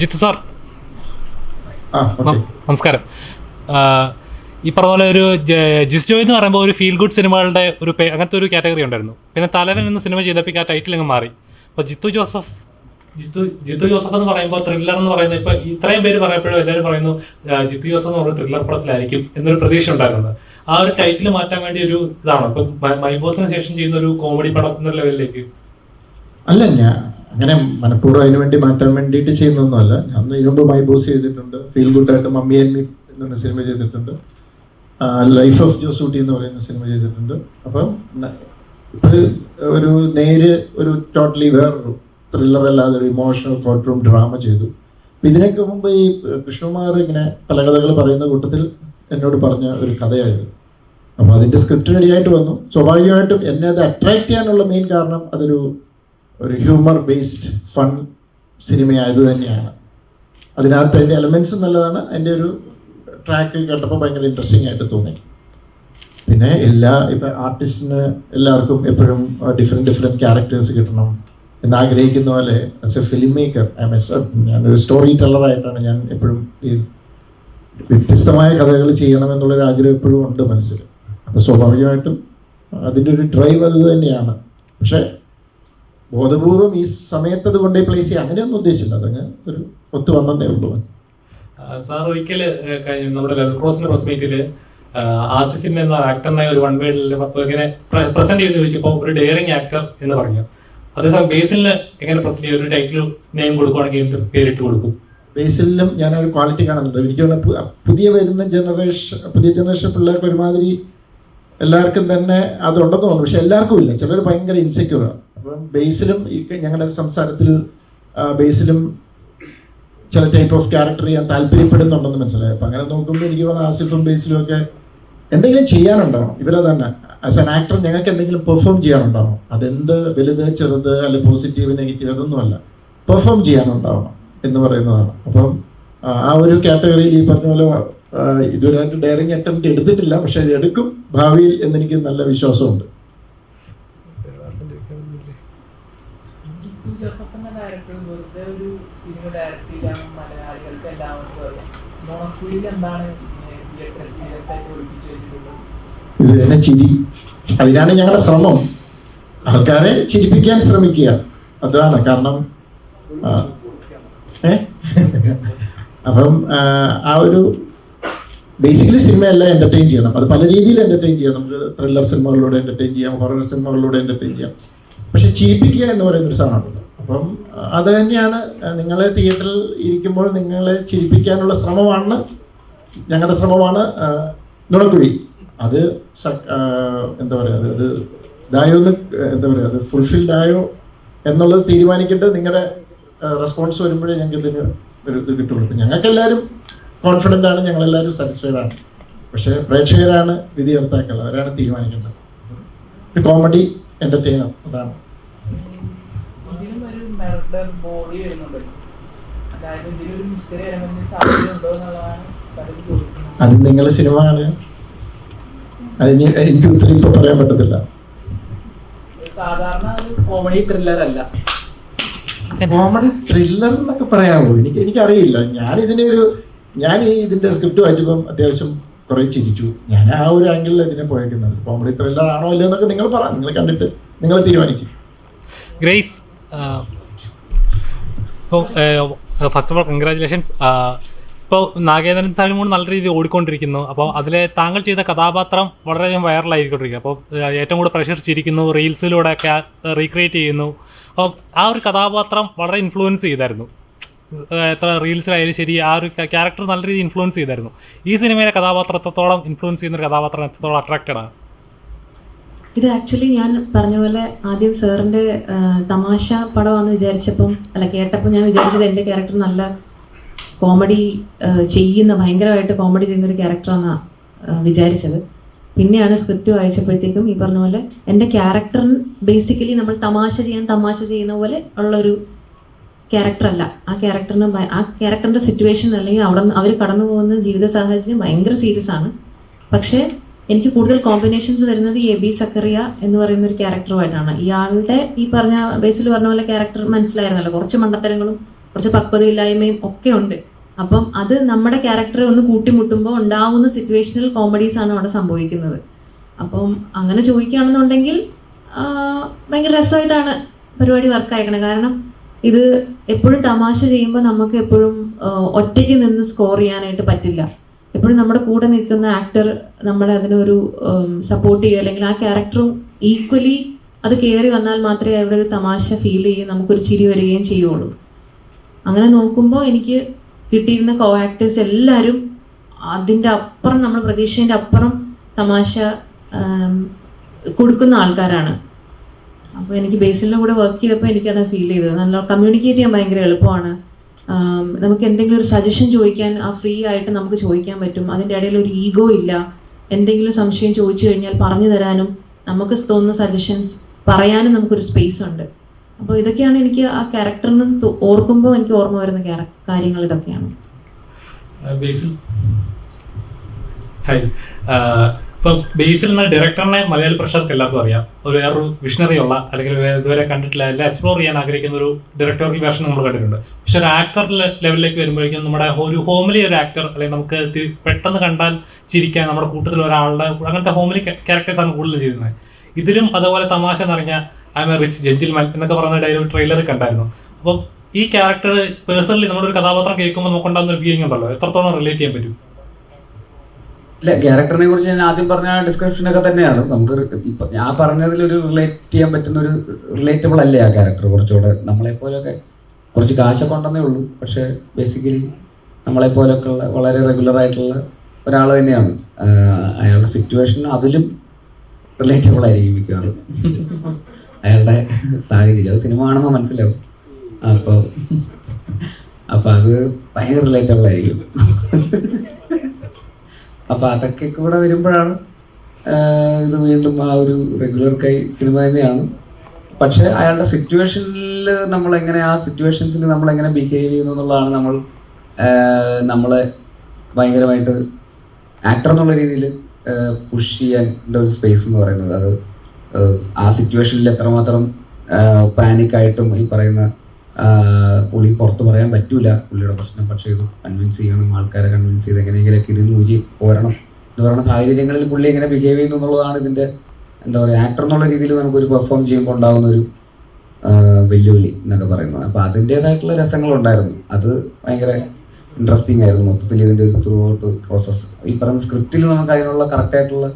Jithu sir. നമസ്കാരം. ഈ പറഞ്ഞ പോലെ ഒരു ജിസ് ജിസ്റ്റോ എന്ന് പറയുമ്പോൾ ഒരു ഫീൽ ഗുഡ് സിനിമകളുടെ ഒരു അങ്ങനത്തെ ഒരു കാറ്റഗറി ഉണ്ടായിരുന്നു. പിന്നെ തലവൻ എന്ന സിനിമ ചെയ്തപ്പോൾ ആ ടൈറ്റിൽ അങ്ങ് മാറി. അപ്പോൾ ജിത്തു ജോസഫ് ജിത്തു ജിത്തു ജോസഫ് എന്ന് പറയുമ്പോൾ ത്രില്ലർ എന്ന് പറയുന്നത് ഇപ്പൊ ഇത്രയും പേര് പറയപ്പോഴും എല്ലാവരും പറയുന്നു ജിത്തു ജോസഫ് എന്ന് പറയുന്നത് ത്രില്ലർ പടത്തിലായിരിക്കും എന്നൊരു പ്രതീക്ഷ ഉണ്ടായിരുന്നത് ആ ഒരു ടൈറ്റിൽ മാറ്റാൻ വേണ്ടി ഒരു ഇതാണ്. ഇപ്പൊ മൈബോസിന് ശേഷം ചെയ്യുന്ന ഒരു കോമഡി പടം എന്ന ലെവലിലേക്ക്. അല്ല ഞാൻ അങ്ങനെ മനഃപൂർവം അതിന് വേണ്ടി മാറ്റാൻ വേണ്ടിയിട്ട് ചെയ്യുന്നൊന്നുമല്ല. ഞാൻ ഇതിനു മുമ്പ് മൈ ബോസ് ചെയ്തിട്ടുണ്ട്. ഫീൽ ഗുഡ് ആയിട്ട് മമ്മി ആൻഡ് മീ എന്നൊരു സിനിമ ചെയ്തിട്ടുണ്ട്. ലൈഫ് ഓഫ് ജോസൂട്ടി എന്ന് പറയുന്ന സിനിമ ചെയ്തിട്ടുണ്ട്. അപ്പം ഒരു നേര് ഒരു ടോട്ടലി വേറൊരു ത്രില്ലർ അല്ലാതെ ഒരു ഇമോഷണൽ കോർട്ട് റൂം ഡ്രാമ ചെയ്തു. ഇതിനൊക്കെ മുമ്പ് ഈ കൃഷ്ണകുമാർ ഇങ്ങനെ പല കഥകൾ പറയുന്ന കൂട്ടത്തിൽ എന്നോട് പറഞ്ഞ ഒരു കഥയായിരുന്നു. അപ്പോൾ അതിന്റെ സ്ക്രിപ്റ്റ് റെഡിയായിട്ട് വന്നു. സ്വാഭാവികമായിട്ടും എന്നെ അത് അട്രാക്ട് ചെയ്യാനുള്ള മെയിൻ കാരണം അതൊരു ഒരു ഹ്യൂമർ ബേസ്ഡ് ഫൺ സിനിമയായത് തന്നെയാണ്. അതിനകത്ത് അതിന്റെ എലമെൻസ് നല്ലതാണ്. അതിന്റെ ഒരു ട്രാക്ക് കേട്ടപ്പോൾ ഭയങ്കര ഇൻട്രസ്റ്റിംഗ് ആയിട്ട് തോന്നി. പിന്നെ എല്ലാ ഇപ്പം ആർട്ടിസ്റ്റിന് എല്ലാവർക്കും എപ്പോഴും ഡിഫറെന്റ് ഡിഫറെന്റ് ക്യാരക്ടേഴ്സ് കിട്ടണം എന്ന് ആഗ്രഹിക്കുന്ന പോലെ as a film maker I means ഞാനൊരു സ്റ്റോറി ടെല്ലറായിട്ടാണ് ഞാൻ എപ്പോഴും ഈ വ്യത്യസ്തമായ കഥകൾ ചെയ്യണം എന്നുള്ളൊരു ആഗ്രഹം എപ്പോഴും ഉണ്ട് മനസ്സിൽ. അപ്പോൾ സ്വാഭാവികമായിട്ടും അതിന്റെ ഒരു ഡ്രൈവ് അത് തന്നെയാണ്. പക്ഷേ ബോധപൂർവം ഈ സമയത്ത് അത് കൊണ്ടേ പ്ലേസ് ചെയ്യുക അങ്ങനെയൊന്നും ഉദ്ദേശിച്ചില്ല. അതങ്ങ് ഒരു ഒത്തു വന്നതേ ഉള്ളൂ. സാർ ഒരിക്കൽ നമ്മുടെ ലെവൽ ക്രോസിന്റെ പ്രസ് മീറ്റിൽ ആസിഫിൻ എന്ന ആക്ടറിനെ ഒരു വൺ വേഡിൽ ഇങ്ങനെ പ്രസന്റ് ചെയ്ത് ചോദിച്ചപ്പോൾ ഒരു ഡെയറിങ് ആക്ടർ എന്ന് പറഞ്ഞു. അതേസമയം ബേസിലിന് എങ്ങനെ പ്രസന്റ് ചെയ്യും? ഒരു ടൈറ്റിൽ നെയിം കൊടുക്കുവാണെങ്കിൽ എന്ത് പേരിട്ട് കൊടുക്കും? ബേസിലും ഞാൻ ഒരു ക്വാളിറ്റി കാണുന്നുണ്ട്. എനിക്ക് പുതിയ വരുന്ന ജനറേഷൻ പുതിയ ജനറേഷൻ പിള്ളേർക്ക് ഒരുമാതിരി എല്ലാവർക്കും തന്നെ അതുണ്ടെന്ന് തോന്നുന്നു. പക്ഷെ എല്ലാവർക്കും ഇല്ല. ചിലർ ഭയങ്കര ഇൻസെക്യൂറാണ് അപ്പം ബേസിലും ഈ ഞങ്ങളുടെ സംസാരത്തിൽ ബേസിലും ചില ടൈപ്പ് ഓഫ് ക്യാരക്ടർ ചെയ്യാൻ താല്പര്യപ്പെടുന്നുണ്ടെന്ന് മനസ്സിലായി. അപ്പം അങ്ങനെ നോക്കുമ്പോൾ എനിക്ക് പറഞ്ഞാൽ ആസിഫും ബേസിലും ഒക്കെ എന്തെങ്കിലും ചെയ്യാനുണ്ടോ ഇവരെ തന്നെ ആസ് ആൻ ആക്ടർ ഞങ്ങൾക്ക് എന്തെങ്കിലും പെർഫോം ചെയ്യാനുണ്ടാവണം. അതെന്ത് വലുത് ചെറുത് അല്ലെ പോസിറ്റീവ് നെഗറ്റീവ് അതൊന്നുമല്ല. പെർഫോം ചെയ്യാനുണ്ടാവണം എന്ന് പറയുന്നതാണ്. അപ്പം ആ, ഒരു കാറ്റഗറിയിൽ ഈ പറഞ്ഞ പോലെ ഇതുവരെയായിട്ട് ഡയറിങ് അറ്റംപ്റ്റ് എടുത്തിട്ടില്ല. പക്ഷെ ഇത് എടുക്കും ഭാവിയിൽ എന്നെനിക്ക് നല്ല വിശ്വാസമുണ്ട് ജിത്തു ജോസഫ് എന്ന ഡയറക്ടർ വെറുതെ ഒരു സിനിമ ഡയറക്ട് ചെയ്യാനും മലയാളികൾക്ക് എല്ലാവർക്കും അറിയാം നോണക്കുഴിയിൽ എന്താണ് തിയേറ്റർ തിയേറ്ററായിട്ട് ഒളിപ്പിച്ചു വെച്ചിട്ടുള്ളത് ഇത് തന്നെ ചിരി. അതിനാണ് ഞങ്ങളുടെ ശ്രമം. ആൾക്കാരെ ചിരിപ്പിക്കാൻ ശ്രമിക്കുക. അതാണ് കാരണം. അപ്പം ആ, ഒരു ബേസിക്കലി സിനിമയെല്ലാം എന്റർടൈൻ ചെയ്യണം അത് പല രീതിയിൽ എന്റർടൈൻ ചെയ്യാം. നമുക്ക് ത്രില്ലർ സിനിമകളിലൂടെ എന്റർടൈൻ ചെയ്യാം ഹൊറർ സിനിമകളിലൂടെ എന്റർടൈൻ ചെയ്യാം. പക്ഷെ ചിരിപ്പിക്കുക എന്ന് പറയുന്നൊരു സാധനമുണ്ടല്ലോ അപ്പം അത് തന്നെയാണ് നിങ്ങളെ തിയേറ്ററിൽ ഇരിക്കുമ്പോൾ നിങ്ങളെ ചിരിപ്പിക്കാനുള്ള ശ്രമമാണ് ഞങ്ങളുടെ ശ്രമമാണ് നുണക്കുഴി. അത് എന്താ പറയുക അത് അത് ഇതായോ എന്ന് എന്താ പറയുക അത് ഫുൾഫിൽഡ് ആയോ എന്നുള്ളത് തീരുമാനിക്കേണ്ടത് നിങ്ങളുടെ റെസ്പോൺസ് വരുമ്പോഴേ ഞങ്ങൾക്ക് ഇതിന് ഒരു ഇത് കിട്ടുള്ളൂ. ഞങ്ങൾക്കെല്ലാവരും കോൺഫിഡന്റ് ആണ് ഞങ്ങളെല്ലാവരും സാറ്റിസ്ഫൈഡ് ആണ്. പക്ഷേ പ്രേക്ഷകരാണ് വിധികർത്താക്കൾ അവരാണ് തീരുമാനിക്കേണ്ടത്. ഒരു കോമഡി എന്റർടൈനർ അതാണ്. മെർഡർ ബോഡി വരുന്നുണ്ടല്ലോ അതായത് ഇതിലൊരു മിസ്റ്ററി എലമെന്റ് സാധ്യത ഉണ്ടോ എന്നുള്ളതാണ് പലരും ചോദിക്കുന്നത്. അത് നിങ്ങളുടെ സിനിമ ആണ് അതിന് എനിക്ക് ഉത്തരം ഇപ്പൊ പറയാൻ പറ്റത്തില്ല. ഒരു സാധാരണ കോമഡി ത്രില്ലർ അല്ല. കോമഡി ത്രില്ലർ എന്നൊക്കെ പറയാമോ എനിക്ക് എനിക്കറിയില്ല. ഞാൻ ഇതിനെ ഒരു ഞാൻ ഈ ഇതിന്റെ സ്ക്രിപ്റ്റ് വായിച്ചപ്പം അത്യാവശ്യം കുറെ ചിരിച്ചു. ഞാൻ ആ ഒരു ആംഗിളിൽ ഇതിനെ പോയേക്കുന്നത്. കോമഡി ത്രില്ലർ ആണോ അല്ലയോ എന്നൊക്കെ നിങ്ങൾ പറ നിങ്ങൾ കണ്ടിട്ട് നിങ്ങൾ തീരുമാനിക്കും. Grace first of all congratulations ഇപ്പോൾ നാഗേന്ദ്രൻ സാലിമൂൺ നല്ല രീതിയിൽ ഓടിക്കൊണ്ടിരിക്കുന്നു. അപ്പോൾ അതിലെ താങ്കൾ ചെയ്ത കഥാപാത്രം വളരെയധികം വൈറലായിക്കൊണ്ടിരിക്കുക അപ്പോൾ ഏറ്റവും കൂടുതൽ പ്രശംസിച്ചിരിക്കുന്നു റീൽസിലൂടെ ഒക്കെ റീക്രിയേറ്റ് ചെയ്യുന്നു. അപ്പോൾ ആ ഒരു കഥാപാത്രം വളരെ ഇൻഫ്ലുവൻസ് ചെയ്തായിരുന്നു. എത്ര റീൽസിലായാലും ശരി ആ ഒരു ക്യാരക്ടർ നല്ല രീതിയിൽ ഇൻഫ്ലുവൻസ് ചെയ്തായിരുന്നു. ഈ സിനിമയിലെ കഥാപാത്രത്തോളം ഇൻഫ്ലുവൻസ് ചെയ്യുന്ന ഒരു കഥാപാത്രം എത്രത്തോളം അട്രാക്റ്റഡ് ആണ്? ഇത് ആക്ച്വലി ഞാൻ പറഞ്ഞ പോലെ ആദ്യം സാറിന്റെ ആ, തമാശ പടമാണെന്ന് വിചാരിച്ചപ്പം അല്ല കേട്ടപ്പോൾ ഞാൻ വിചാരിച്ചത് എന്റെ ക്യാരക്ടർ നല്ല കോമഡി ചെയ്യുന്ന ഭയങ്കരമായിട്ട് കോമഡി ചെയ്യുന്ന ഒരു ക്യാരക്ടറാണെന്നാണ് വിചാരിച്ചത്. പിന്നെയാണ് സ്ക്രിപ്റ്റ് വായിച്ചപ്പോഴത്തേക്കും ഈ പറഞ്ഞ പോലെ എന്റെ ക്യാരക്ടറിന് ബേസിക്കലി നമ്മൾ തമാശ ചെയ്യാൻ തമാശ ചെയ്യുന്ന പോലെ ഉള്ളൊരു ക്യാരക്ടർ അല്ല. ആ ക്യാരക്ടറിന് ആ ക്യാരക്ടറിന്റെ സിറ്റുവേഷൻ അല്ലെങ്കിൽ അവിടെ അവർ കടന്നു പോകുന്ന ജീവിത സാഹചര്യം ഭയങ്കര സീരിയസ് ആണ്. പക്ഷേ എനിക്ക് കൂടുതൽ കോമ്പിനേഷൻസ് വരുന്നത് എ ബി സക്കറിയ എന്ന് പറയുന്ന ഒരു ക്യാരക്ടറുമായിട്ടാണ് ഇയാളുടെ ഈ പറഞ്ഞ ബേസിൽ പറഞ്ഞ പോലെ ക്യാരക്ടർ മനസ്സിലായിരുന്നല്ലോ. കുറച്ച് മണ്ടത്തരങ്ങളും കുറച്ച് പക്വതയില്ലായ്മയും ഒക്കെ ഉണ്ട്. അപ്പം അത് നമ്മുടെ ക്യാരക്ടറെ ഒന്ന് കൂട്ടിമുട്ടുമ്പോൾ ഉണ്ടാകുന്ന സിറ്റുവേഷണൽ കോമഡീസ് ആണ് അവിടെ സംഭവിക്കുന്നത്. അപ്പം അങ്ങനെ ചോദിക്കുകയാണെന്നുണ്ടെങ്കിൽ ഭയങ്കര രസമായിട്ടാണ് പരിപാടി വർക്ക് അയക്കണത് കാരണം ഇത് എപ്പോഴും തമാശ ചെയ്യുമ്പോൾ നമുക്ക് എപ്പോഴും ഒറ്റയ്ക്ക് നിന്ന് സ്കോർ ചെയ്യാനായിട്ട് പറ്റില്ല. എപ്പോഴും നമ്മുടെ കൂടെ നിൽക്കുന്ന ആക്ടർ നമ്മളെ അതിനൊരു സപ്പോർട്ട് ചെയ്യുക അല്ലെങ്കിൽ ആ ക്യാരക്ടറും ഈക്വലി അത് കയറി വന്നാൽ മാത്രമേ അവിടെ ഒരു തമാശ ഫീൽ ചെയ്യുകയും നമുക്കൊരു ചിരി വരികയും ചെയ്യുള്ളൂ. അങ്ങനെ നോക്കുമ്പോൾ എനിക്ക് കിട്ടിയിരുന്ന കോ ആക്ടേഴ്സ് എല്ലാവരും അതിന്റെ അപ്പുറം നമ്മൾ പ്രതീക്ഷേന്റെ അപ്പുറം തമാശ കൊടുക്കുന്ന ആൾക്കാരാണ്. അപ്പോൾ എനിക്ക് ബേസിലിന്റെ കൂടെ വർക്ക് ചെയ്തപ്പോൾ എനിക്കത് ഫീൽ ചെയ്തത്. നല്ല കമ്മ്യൂണിക്കേറ്റ് ചെയ്യാൻ ഭയങ്കര എളുപ്പമാണ്. നമുക്ക് എന്തെങ്കിലും ഒരു സജഷൻ ചോദിക്കാൻ ആ ഫ്രീ ആയിട്ട് നമുക്ക് ചോദിക്കാൻ പറ്റും. അതിന്റെ ഇടയിൽ ഒരു ഈഗോ ഇല്ല. എന്തെങ്കിലും സംശയം ചോദിച്ചു കഴിഞ്ഞാൽ പറഞ്ഞു തരാനും നമുക്ക് തോന്നുന്ന സജഷൻസ് പറയാനും നമുക്കൊരു സ്പേസ് ഉണ്ട്. അപ്പോൾ ഇതൊക്കെയാണ് എനിക്ക് ആ ക്യാരക്ടറിന് ഓർക്കുമ്പോൾ എനിക്ക് ഓർമ്മ വരുന്ന കാര്യങ്ങൾ ഇതൊക്കെയാണ്. ഹായ് ഇപ്പൊ ബേസിൽ നിന്ന് ഡയറക്ടറിനെ മലയാളി പ്രഷർക്ക് എല്ലാവർക്കും അറിയാം. ഒരു വേറൊരു വിഷണറി ഉള്ള അല്ലെങ്കിൽ ഇതുവരെ കണ്ടിട്ടില്ല എല്ലാം എക്സ്പ്ലോർ ചെയ്യാൻ ആഗ്രഹിക്കുന്ന ഒരു ഡയറക്ടോറിയൽ വേർഷൻ നമ്മൾ കണ്ടിട്ടുണ്ട്. പക്ഷെ ഒരു ആക്ടർ ലെവലിലേക്ക് വരുമ്പോഴേക്കും നമ്മുടെ ഒരു ഹോമിലി ഒരു ആക്ടർ അല്ലെങ്കിൽ നമുക്ക് പെട്ടെന്ന് കണ്ടാൽ ചിരിക്കാൻ നമ്മുടെ കൂട്ടത്തിൽ ഒരാളുടെ അങ്ങനത്തെ ഹോമിലി ക്യാരക്ടേഴ്സ് ആണ് കൂടുതൽ ചെയ്യുന്നത്. ഇതിലും അതുപോലെ തമാശ നിറഞ്ഞ ഐ എം റിച്ച് ജെന്റിൽമാൻ എന്നൊക്കെ പറയുന്ന ഡയലോഗ് ട്രെയിലർ കണ്ടായിരുന്നു. അപ്പം ഈ ക്യാരക്ടർ പേഴ്സണലി നമ്മുടെ ഒരു കഥാപാത്രം കേൾക്കുമ്പോൾ നമുക്കുണ്ടാകുന്ന ഒരു ഫീലിംഗ് ഉണ്ടല്ലോ. എത്രത്തോളം റിലേറ്റ് ചെയ്യാൻ പറ്റും? ഇല്ല ക്യാരക്ടറിനെ കുറിച്ച് ഞാൻ ആദ്യം പറഞ്ഞ ഡിസ്ക്രിപ്ഷൻ ഒക്കെ തന്നെയാണ്. നമുക്ക് ഇപ്പം ഞാൻ പറഞ്ഞതിൽ ഒരു റിലേറ്റ് ചെയ്യാൻ പറ്റുന്ന ഒരു റിലേറ്റബിൾ അല്ലേ ആ ക്യാരക്ടർ കുറച്ചുകൂടെ? നമ്മളെ കുറച്ച് കാശൊക്കെ ഉണ്ടെന്നേ ഉള്ളൂ. പക്ഷെ ബേസിക്കലി നമ്മളെ ഉള്ള വളരെ റെഗുലർ ആയിട്ടുള്ള ഒരാൾ തന്നെയാണ്. അയാളുടെ സിറ്റുവേഷൻ അതിലും റിലേറ്റബിൾ ആയിരിക്കും മിക്കവാറും. അയാളുടെ സാഹചര്യം. സിനിമ കാണുമ്പോൾ മനസ്സിലാവും. അപ്പോൾ അപ്പോൾ അത് ഭയങ്കര റിലേറ്റബിൾ ആയിരിക്കും. അപ്പൊ അതൊക്കെ കൂടെ വരുമ്പോഴാണ് ഇത് വീണ്ടും ആ ഒരു റെഗുലർ കൈ സിനിമ തന്നെയാണ്. പക്ഷെ അയാളുടെ സിറ്റുവേഷനിൽ നമ്മൾ എങ്ങനെ ആ സിറ്റുവേഷൻസിൽ നമ്മൾ എങ്ങനെ ബിഹേവ് ചെയ്യുന്നു എന്നുള്ളതാണ് നമ്മൾ നമ്മളെ ഭയങ്കരമായിട്ട് ആക്ടർ എന്നുള്ള രീതിയിൽ പുഷ് ചെയ്യാൻ ഒരു സ്പേസ് എന്ന് പറയുന്നത്. അത് ആ സിറ്റുവേഷനിൽ എത്രമാത്രം പാനിക് ആയിട്ടും ഈ പറയുന്ന പുള്ളി പുറത്ത് പറയാൻ പറ്റൂല. പുള്ളിയുടെ പ്രശ്നം പക്ഷേ ഇത് കൺവിൻസ് ചെയ്യണം ആൾക്കാരെ കൺവിൻസ് ചെയ്ത് എങ്ങനെയെങ്കിലൊക്കെ ഇതിൽ നിന്ന് ഊരി പോരണം എന്ന് പറയുന്ന സാഹചര്യങ്ങളിൽ പുള്ളി എങ്ങനെ ബിഹേവ് ചെയ്യുന്നു എന്നുള്ളതാണ് ഇതിന്റെ എന്താ പറയുക ആക്ടർ എന്നുള്ള രീതിയിൽ നമുക്കൊരു പെർഫോം ചെയ്യുമ്പോൾ ഉണ്ടാകുന്ന ഒരു വെല്ലുവിളി എന്നൊക്കെ പറയുന്നത്. അപ്പോൾ അതിന്റെതായിട്ടുള്ള രസങ്ങളുണ്ടായിരുന്നു. അത് ഭയങ്കര ഇൻട്രസ്റ്റിംഗ് ആയിരുന്നു. മൊത്തത്തിൽ ഇതിന്റെ ഒരു ത്രൂ ഔട്ട് പ്രോസസ്സ് ഈ പറയുന്ന സ്ക്രിപ്റ്റിൽ നമുക്ക് അതിനുള്ള കറക്റ്റായിട്ടുള്ള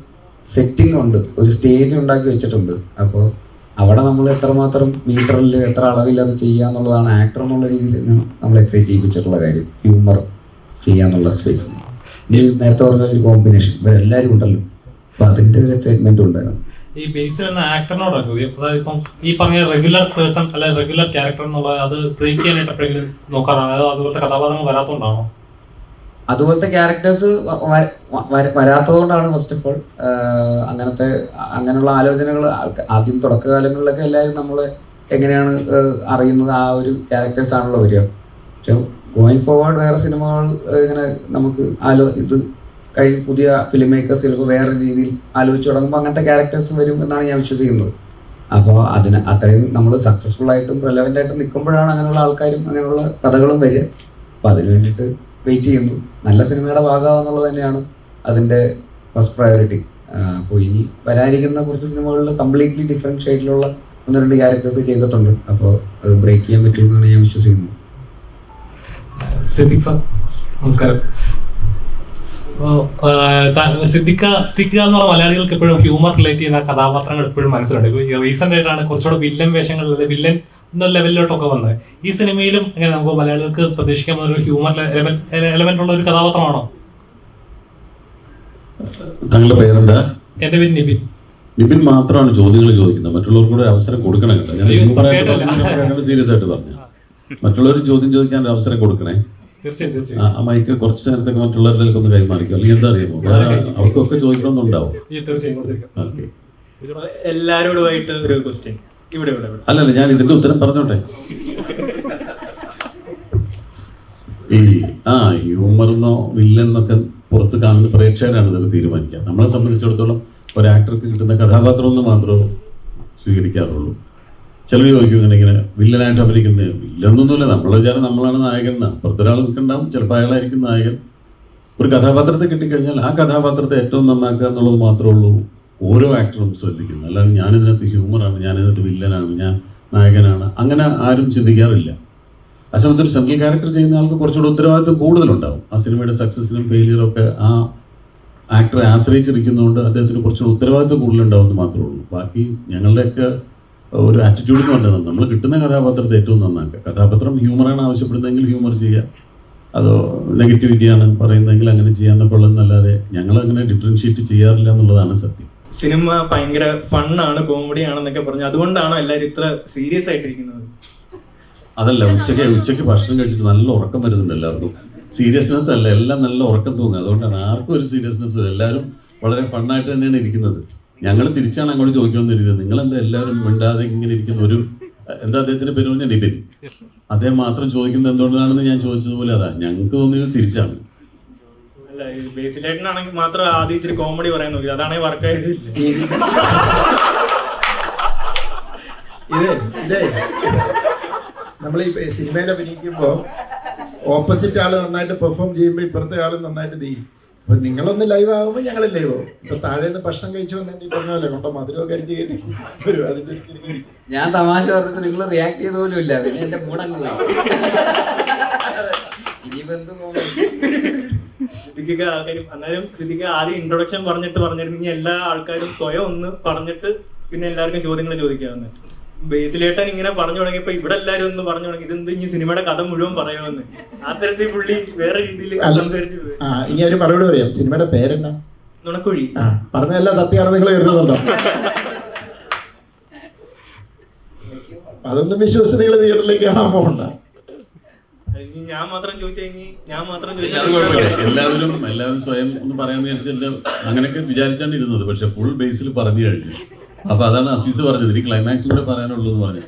സെറ്റിംഗ് ഉണ്ട്. ഒരു സ്റ്റേജ് ഉണ്ടാക്കി വെച്ചിട്ടുണ്ട്. അപ്പോൾ അവിടെ നമ്മൾ എത്രമാത്രം മീറ്ററിൽ എത്ര അളവിൽ അത് ചെയ്യുക എന്നുള്ളതാണ് ആക്ടർ എന്നുള്ള രീതിയിൽ നമ്മൾ എക്സൈറ്റ് ചെയ്യിപ്പിച്ചിട്ടുള്ള കാര്യം. ഹ്യൂമർ ചെയ്യാന്നുള്ള സ്പേസ് ഇനി നേരത്തെ പറഞ്ഞ ഒരു കോമ്പിനേഷൻ ഇവരെല്ലാവരും ഉണ്ടല്ലോ. അപ്പൊ അതിന്റെ ഒരു എക്സൈറ്റ്മെന്റ് ഉണ്ടായിരുന്നു. ഈ ബേസിൽ എന്ന ആക്ടറിനോടാണ് ചോദ്യം. അതായത് ഇപ്പം ഈ പറഞ്ഞ റെഗുലർ പേഴ്സൺ അല്ലെ റെഗുലർ ക്യാരക്ടർ എന്നുള്ളത് അത് ബ്രേക്ക് ചെയ്യാനായിട്ട് എപ്പോഴെങ്കിലും നോക്കാറാണ് അതോ അതുപോലത്തെ കഥാപാത്രങ്ങൾ വരാത്തോണ്ടാണോ? അതുപോലത്തെ ക്യാരക്ടേഴ്സ് വരാത്തത് കൊണ്ടാണ് ഫസ്റ്റ് ഓഫ് ഓൾ അങ്ങനത്തെ അങ്ങനെയുള്ള ആലോചനകൾ ആദ്യം തുടക്കകാലങ്ങളിലൊക്കെ എല്ലാവരും നമ്മൾ എങ്ങനെയാണ് അറിയുന്നത് ആ ഒരു ക്യാരക്ടേഴ്സ് ആണല്ലോ വരിക. പക്ഷെ ഗോയിങ് ഫോർവേഡ് വേറെ സിനിമകൾ ഇങ്ങനെ നമുക്ക് ആലോ ഇത് കഴിഞ്ഞ് പുതിയ ഫിലിം മേക്കേഴ്സ് ചിലപ്പോൾ വേറെ രീതിയിൽ ആലോചിച്ച് തുടങ്ങുമ്പോൾ അങ്ങനത്തെ ക്യാരക്ടേഴ്സ് വരും എന്നാണ് ഞാൻ വിശ്വസിക്കുന്നത്. അപ്പോൾ അതിന് അത്രയും നമ്മൾ സക്സസ്ഫുൾ ആയിട്ടും റെലവെന്റ് ആയിട്ടും നിൽക്കുമ്പോഴാണ് അങ്ങനെയുള്ള ആൾക്കാരും അങ്ങനെയുള്ള കഥകളും വരിക. അപ്പോൾ അതിന് വേണ്ടിയിട്ട് വെയിറ്റ് ചെയ്യുന്നു. നല്ല സിനിമയുടെ ഭാഗമാകുന്നുള്ളത് തന്നെയാണ് അതിന്റെ ഫസ്റ്റ് പ്രയോറിറ്റി അപ്പോൾ ഇനി വരാനിരിക്കുന്ന കുറച്ച് സിനിമകളിൽ കംപ്ലീറ്റ്ലി ഡിഫറെന്റ് ഷെയ്ഡിലുള്ള ഒന്ന് രണ്ട് ക്യാരക്ടേഴ്സ് ചെയ്തിട്ടുണ്ട്. അപ്പോൾ അത് ബ്രേക്ക് ചെയ്യാൻ പറ്റുമെന്നാണ് ഞാൻ വിശ്വസിക്കുന്നത്. സിദ്ദിഖ് സിദ്ദിഖ എന്ന് പറഞ്ഞ മലയാളികൾക്ക് എപ്പോഴും ഹ്യൂമർ റിലേറ്റ് ചെയ്യുന്ന കഥാപാത്രങ്ങൾ എപ്പോഴും മനസ്സിലുണ്ട്. റീസെന്റ് ആയിട്ടാണ് കുറച്ചുകൂടെ വില്ലൻ വേഷങ്ങളിൽ വില്ലൻ എന്ന ലെവലിലോട്ടൊക്കെ വന്നത്. ഈ സിനിമയിലും അങ്ങനെ നമുക്ക് മലയാളികൾക്ക് പ്രതീക്ഷിക്കാൻ ഒരു ഹ്യൂമർ എലമെന്റ് ഉള്ള ഒരു കഥാപാത്രമാണോ? താങ്കളുടെ പേരെന്താ? എന്റെ പേര് നിബിൻ. നിപിൻ മാത്രമാണ് ചോദ്യങ്ങൾ ചോദിക്കുന്നത്. മറ്റുള്ളവർക്ക് കൂടെ അവസരം കൊടുക്കണം കേട്ടോ. ഞാൻ സീരിയസ് ആയിട്ട് പറഞ്ഞു. മറ്റുള്ളവർ ചോദ്യം ചോദിക്കാൻ ഒരു അവസരം കൊടുക്കണേ. തീർച്ചയായും ആ മൈക്ക് കുറച്ച് നേരത്തേക്ക് മറ്റുള്ളവരിലേക്ക് ഒന്ന് കൈമാറിക്കും? അല്ലെങ്കിൽ എന്താ അറിയുമോ? അവർക്കൊക്കെ ചോദിക്കണമെന്നുണ്ടാവും. എല്ലാരോടുമായിട്ട് ഒരു ക്വസ്റ്റ്യൻ അല്ലല്ല ഞാൻ ഇതിന്റെ ഉത്തരം പറഞ്ഞോട്ടെ. ഈ ആ ഹ്യൂമറെന്നോ വില്ലെന്നൊക്കെ പുറത്ത് കാണുന്ന പ്രേക്ഷകരാണ് ഇതൊക്കെ തീരുമാനിക്കുക. നമ്മളെ സംബന്ധിച്ചിടത്തോളം ഒരു ആക്ടർക്ക് കിട്ടുന്ന കഥാപാത്രം എന്ന് മാത്രമേ സ്വീകരിക്കാറുള്ളൂ. ചിലർ ചോദിക്കും ഇങ്ങനെ ഇങ്ങനെ വില്ലനായിട്ട് അഭിനയിക്കുന്നത്. വില്ലെന്നൊന്നുമില്ല നമ്മളെ വിചാരം നമ്മളാണ് നായകൻ അപ്പുറത്തൊരാൾ നിൽക്കുന്നുണ്ടാവും ചിലപ്പോൾ അയാളായിരിക്കും നായകൻ. ഒരു കഥാപാത്രത്തെ കിട്ടിക്കഴിഞ്ഞാൽ ആ കഥാപാത്രത്തെ ഏറ്റവും നന്നാക്കുക എന്നുള്ളത് മാത്രമേ ഉള്ളൂ. ഓരോ ആക്ടറും ശ്രദ്ധിക്കുന്നത് അല്ലാതെ ഞാനിതിനകത്ത് ഹ്യൂമറാണ് ഞാനിതിനകത്ത് വില്ലനാണ് ഞാൻ നായകനാണ് അങ്ങനെ ആരും ചിന്തിക്കാറില്ല. ഒരു സെൻട്രൽ ക്യാരക്ടർ ചെയ്യുന്ന ആൾക്ക് കുറച്ചുകൂടെ ഉത്തരവാദിത്വം കൂടുതലുണ്ടാവും. ആ സിനിമയുടെ സക്സസിനും ഫെയിലിയറും ഒക്കെ ആ ആക്ടറെ ആശ്രയിച്ചിരിക്കുന്നതുകൊണ്ട് അദ്ദേഹത്തിന് കുറച്ചുകൂടെ ഉത്തരവാദിത്വം കൂടുതലുണ്ടാവും എന്ന് മാത്രമേ ഉള്ളൂ. ബാക്കി ഞങ്ങളുടെയൊക്കെ ഒരു ആറ്റിറ്റ്യൂഡ് എന്ന് പറഞ്ഞത് നമ്മൾ കിട്ടുന്ന കഥാപാത്രത്തെ ഏറ്റവും നന്നാക്കുക. കഥാപാത്രം ഹ്യൂമറാണ് ആവശ്യപ്പെടുന്നതെങ്കിൽ ഹ്യൂമർ ചെയ്യുക. അതോ നെഗറ്റിവിറ്റിയാണ് പറയുന്നതെങ്കിൽ അങ്ങനെ ചെയ്യാമെന്നൊക്കെ ഉള്ളതെന്നല്ലാതെ ഞങ്ങളങ്ങനെ ഡിഫറൻഷിയേറ്റ് ചെയ്യാറില്ല എന്നുള്ളതാണ് സത്യം. സിനിമ ഭയങ്കര ഫണ്ണാണ് കോമഡി ആണെന്നൊക്കെ പറഞ്ഞു അതുകൊണ്ടാണ് എല്ലാവരും ഇത്ര സീരിയസ് ആയിട്ടിരിക്കുന്നത്. അതല്ല ഉച്ചയ്ക്ക് ഉച്ചയ്ക്ക് ഭക്ഷണം കഴിച്ചിട്ട് നല്ല ഉറക്കം വരുന്നുണ്ട് എല്ലാവർക്കും. സീരിയസ്നെസ് അല്ല എല്ലാം നല്ല ഉറക്കം തൂങ്ങുക അതുകൊണ്ടാണ് ആർക്കും ഒരു സീരിയസ്നെസ് എല്ലാവരും വളരെ ഫണ്ണായിട്ട് തന്നെയാണ് ഇരിക്കുന്നത്. ഞങ്ങൾ തിരിച്ചാണ് അങ്ങോട്ട് ചോദിക്കണമെന്നിരിക്കുന്നത് നിങ്ങളെന്താ എല്ലാവരും മിണ്ടാതെ ഇങ്ങനെ ഇരിക്കുന്ന ഒരു എന്താ അദ്ദേഹത്തിന്റെ പേര് പറഞ്ഞ നിപിൻ അദ്ദേഹം മാത്രം ചോദിക്കുന്നത് എന്തുകൊണ്ടാണെന്ന് ഞാൻ ചോദിച്ചതുപോലെ അതാ ഞങ്ങൾക്ക് തോന്നിയത് തിരിച്ചാണ്. ബേസിലേട്ടനാണെങ്കിൽ മാത്രം ആദ്യം ഇച്ചിരി കോമഡി പറയാൻ നോക്കി. അതാണെങ്കിൽ വർക്കായത് ഇത് ഇതേ. നമ്മൾ ഈ സിനിമയിൽ അഭിനയിക്കുമ്പോൾ ഓപ്പോസിറ്റ് ആൾ നന്നായിട്ട് പെർഫോം ചെയ്യുമ്പോൾ ഇപ്പുറത്തെ ആൾ നന്നായിട്ട് ചെയ്യും. അപ്പൊ നിങ്ങളൊന്ന് ലൈവ് ആകുമ്പോൾ ഞങ്ങൾ ലൈവ് ആവും ഇപ്പൊ താഴെ നിന്ന് ഭക്ഷണം കഴിച്ചു വന്നെ ഈ പറഞ്ഞ പോലെ കൊണ്ടോ മധുരമൊക്കെ അടിച്ച് കയറ്റി വരും അതിന്റെ ഒരു ഞാൻ തമാശ പറഞ്ഞിട്ട് നിങ്ങൾ റിയാക്ട് ചെയ്ത പോലും ഇല്ല പിന്നെ എന്റെ മൂടങ്ങ് പോയി. ഇനിയിപ്പോ എന്ത്? കൃതിക ആൾക്കാരും അന്നേരം കൃതിക ആദ്യം ഇൻട്രൊഡക്ഷൻ പറഞ്ഞിട്ട് പറഞ്ഞിരുന്നെങ്കിൽ എല്ലാ ആൾക്കാരും സ്വയം ഒന്ന് പറഞ്ഞിട്ട് പിന്നെ എല്ലാവർക്കും ചോദ്യങ്ങൾ ചോദിക്കാമെന്ന്. ബേസിലേട്ടൻ ഇങ്ങനെ പറഞ്ഞു തുടങ്ങിയപ്പോ ഇവിടെ എല്ലാരും ഒന്ന് പറഞ്ഞു തുടങ്ങി. ഇതെന്ത് ഇനി സിനിമയുടെ കഥ മുഴുവൻ പറയുമെന്ന് ആ തരത്തിൽ പുള്ളി വേറെ രീതിയിൽ അല്ല. സംസാരിച്ചു ആ ഇനി അവർ മറുപടി പറയാം. സിനിമയുടെ പേരെന്നാ നുണക്കുഴി. ആ പറഞ്ഞതെല്ലാം സത്യമാണ് നിങ്ങൾ കരുതുന്നുണ്ടോ അതൊന്നും വിശ്വസിച്ച് നിങ്ങൾ തിയേറ്ററിലേക്ക് കാണാൻ പോകണ്ട. ഞാൻ മാത്രം ചോദിച്ചു ഞാൻ മാത്രം എല്ലാവരും എല്ലാവരും സ്വയം ഒന്ന് പറയാൻ വിചാരിച്ചിട്ട് അങ്ങനെയൊക്കെ വിചാരിച്ചാണ് ഇരുന്നത്. പക്ഷെ ഫുൾ ബേസിൽ പറഞ്ഞു കഴിഞ്ഞു. അപ്പൊ അതാണ് അസീസ് പറഞ്ഞത്. ഇനി ക്ലൈമാക്സ് കൂടെ പറയാനുള്ളൂ എന്ന് പറഞ്ഞു.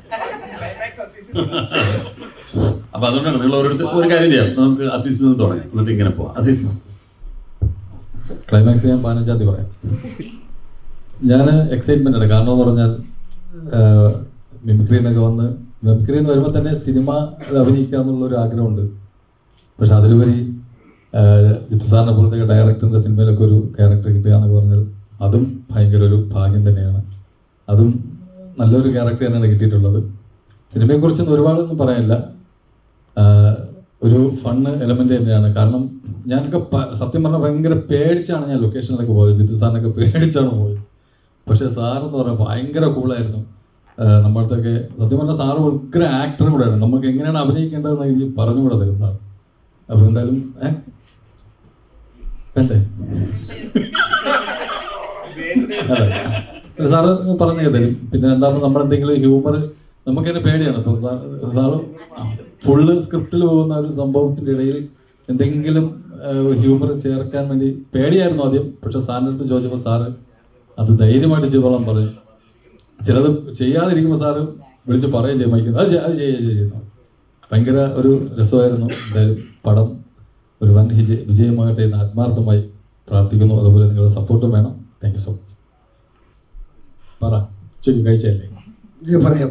അപ്പൊ അതുകൊണ്ടാണ് നിങ്ങൾ ഓരോരുത്തർ ഒരു കാര്യം ചെയ്യാം. നമുക്ക് അസീസിൽ നിന്ന് തുടങ്ങാം. എന്നിട്ട് ഇങ്ങനെ പോവാം. അസീസ്. ക്ലൈമാക്സ് ഞാൻ പതിനഞ്ചാം തീയതി പറയാം. ഞാൻ എക്സൈറ്റ്മെന്റ് ആണ്. കാരണം എന്ന് പറഞ്ഞാൽ മിമിക്രി എന്നൊക്കെ വന്ന് മിമിക്രി എന്ന് വരുമ്പോൾ തന്നെ സിനിമ അഭിനയിക്കുക എന്നുള്ള ഒരു ആഗ്രഹമുണ്ട്. പക്ഷെ അതിലുപരി ജിത്തു സാറിനെ പോലത്തെ ഡയറക്ടറിന്റെ സിനിമയിലൊക്കെ ഒരു ക്യാരക്ടർ കിട്ടുക പറഞ്ഞാൽ അതും ഭയങ്കര ഒരു ഭാഗ്യം തന്നെയാണ്. അതും നല്ലൊരു ക്യാരക്ടർ തന്നെയാണ് കിട്ടിയിട്ടുള്ളത്. സിനിമയെക്കുറിച്ചൊന്നും ഒരുപാടൊന്നും പറയാനില്ല. ഒരു ഫണ്ണ് എലമെന്റ് തന്നെയാണ്. കാരണം ഞാനൊക്കെ സത്യം പറഞ്ഞാൽ ഭയങ്കര പേടിച്ചാണ് ഞാൻ ലൊക്കേഷനിലൊക്കെ പോയത്. ജിത്തു സാറിനൊക്കെ പേടിച്ചാണ് പോയത്. പക്ഷെ സാറെന്ന് പറഞ്ഞാൽ ഭയങ്കര കൂളായിരുന്നു നമ്മളടുത്തൊക്കെ സത്യം പറഞ്ഞാൽ സാറ് ഉഗ്ര ആക്ടറും കൂടെയാണ് നമുക്ക് എങ്ങനെയാണ് അഭിനയിക്കേണ്ടതെന്ന് എനിക്ക് പറഞ്ഞുകൂടെ തരും സാർ. അപ്പോൾ എന്തായാലും ഏ? വേണ്ടേ? അതെ. സാറ് പറഞ്ഞു തരും പിന്നെ രണ്ടാമത് നമ്മളെന്തെങ്കിലും ഹ്യൂമർ നമുക്ക് തന്നെ പേടിയാണ്. ഇപ്പൊ സാ- സാറ് ഫുള്ള് സ്ക്രിപ്റ്റിൽ പോകുന്ന ഒരു സംഭവത്തിന്റെ ഇടയിൽ എന്തെങ്കിലും ഹ്യൂമർ ചേർക്കാൻ വേണ്ടി പേടിയായിരുന്നു ആദ്യം. പക്ഷെ സാറിന്റെ അടുത്ത് ചോദിച്ചപ്പോൾ സാറ് അത് ധൈര്യമായിട്ട് ചെയ്തോളാം പറയും ചിലത് ചെയ്യാതിരിക്കുമ്പോൾ സാറ് വിളിച്ച് പറയുകയും ചെയ്യും മൈക്കിൽ അത് അത് ചെയ്യുകയും ചെയ്യുന്നു ഭയങ്കര ഒരു രസമായിരുന്നു. എന്തായാലും പടം ഒരു വൻ വിജയ വിജയമാകട്ടെ എന്ന് ആത്മാർത്ഥമായി പ്രാർത്ഥിക്കുന്നു. അതുപോലെ നിങ്ങളുടെ സപ്പോർട്ടും വേണം. താങ്ക് യു സോ മച്ച് പറ ഉച്ചയ്ക്ക് കഴിച്ചല്ലേ പറയാം.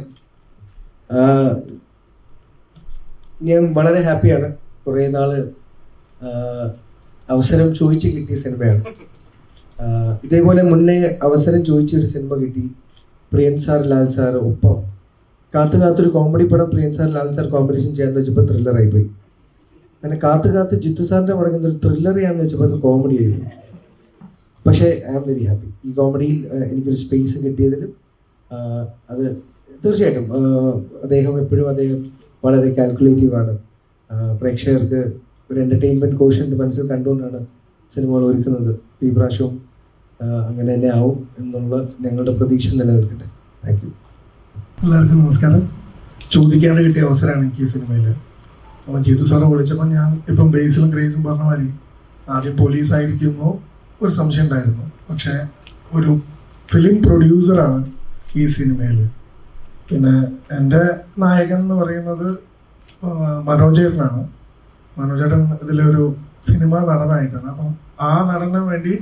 ഞാൻ വളരെ ഹാപ്പിയാണ്. കുറേ ആ, അവസരം ചോദിച്ച് കിട്ടിയ സിനിമയാണ്. ഇതേപോലെ മുന്നേ അവസരം ചോദിച്ച ഒരു സിനിമ കിട്ടി. പ്രിയൻ സാർ ലാൽ സാർ ഒപ്പം. കാത്തു കാത്തൊരു കോമഡി പടം Priyan sir Lal sir competition ചെയ്യാന്ന് വെച്ചപ്പോൾ ത്രില്ലറായി പോയി അങ്ങനെ കാത്തു കാത്ത് ജിത്തു സാറിന്റെ പടങ്ങുന്ന ഒരു ത്രില്ലറിയാന്ന് വെച്ചപ്പോൾ അത് കോമഡി ആയി പക്ഷേ ഐ ആം വെരി ഹാപ്പി. ഈ കോമഡിയിൽ എനിക്കൊരു സ്പേസ് കിട്ടിയതിലും അത് തീർച്ചയായിട്ടും അദ്ദേഹം എപ്പോഴും അദ്ദേഹം വളരെ കാൽക്കുലേറ്റീവ് ആണ്. പ്രേക്ഷകർക്ക് ഒരു എന്റർടൈൻമെന്റ് കോഷന്റെ മനസ്സിൽ കണ്ടുകൊണ്ടാണ് സിനിമകൾ ഒരുക്കുന്നത്. ഈ പ്രാവശ്യവും അങ്ങനെ തന്നെ ആവും എന്നുള്ള ഞങ്ങളുടെ പ്രതീക്ഷ നിലനിൽക്കട്ടെ. താങ്ക് യു എല്ലാവർക്കും നമസ്കാരം. ചോദിക്കാണ്ട് കിട്ടിയ അവസരമാണ് എനിക്ക് ഈ സിനിമയിൽ. അപ്പം ജീതു സാറ് വിളിച്ചപ്പോൾ ഞാൻ ഇപ്പം ബേസിലും ക്രേസും പറഞ്ഞ മാതിരി ആദ്യം പോലീസ് ആയിരിക്കുന്നു ഒരു സംശയം ഉണ്ടായിരുന്നു. പക്ഷേ ഒരു ഫിലിം പ്രൊഡ്യൂസറാണ് ഈ സിനിമയിൽ. പിന്നെ എന്റെ നായകൻ എന്ന് പറയുന്നത് മനോജേട്ടനാണ് മനോജേട്ടൻ ഇതിലൊരു സിനിമ നടനായിട്ടാണ്. അപ്പം ആ നടന് വേണ്ടി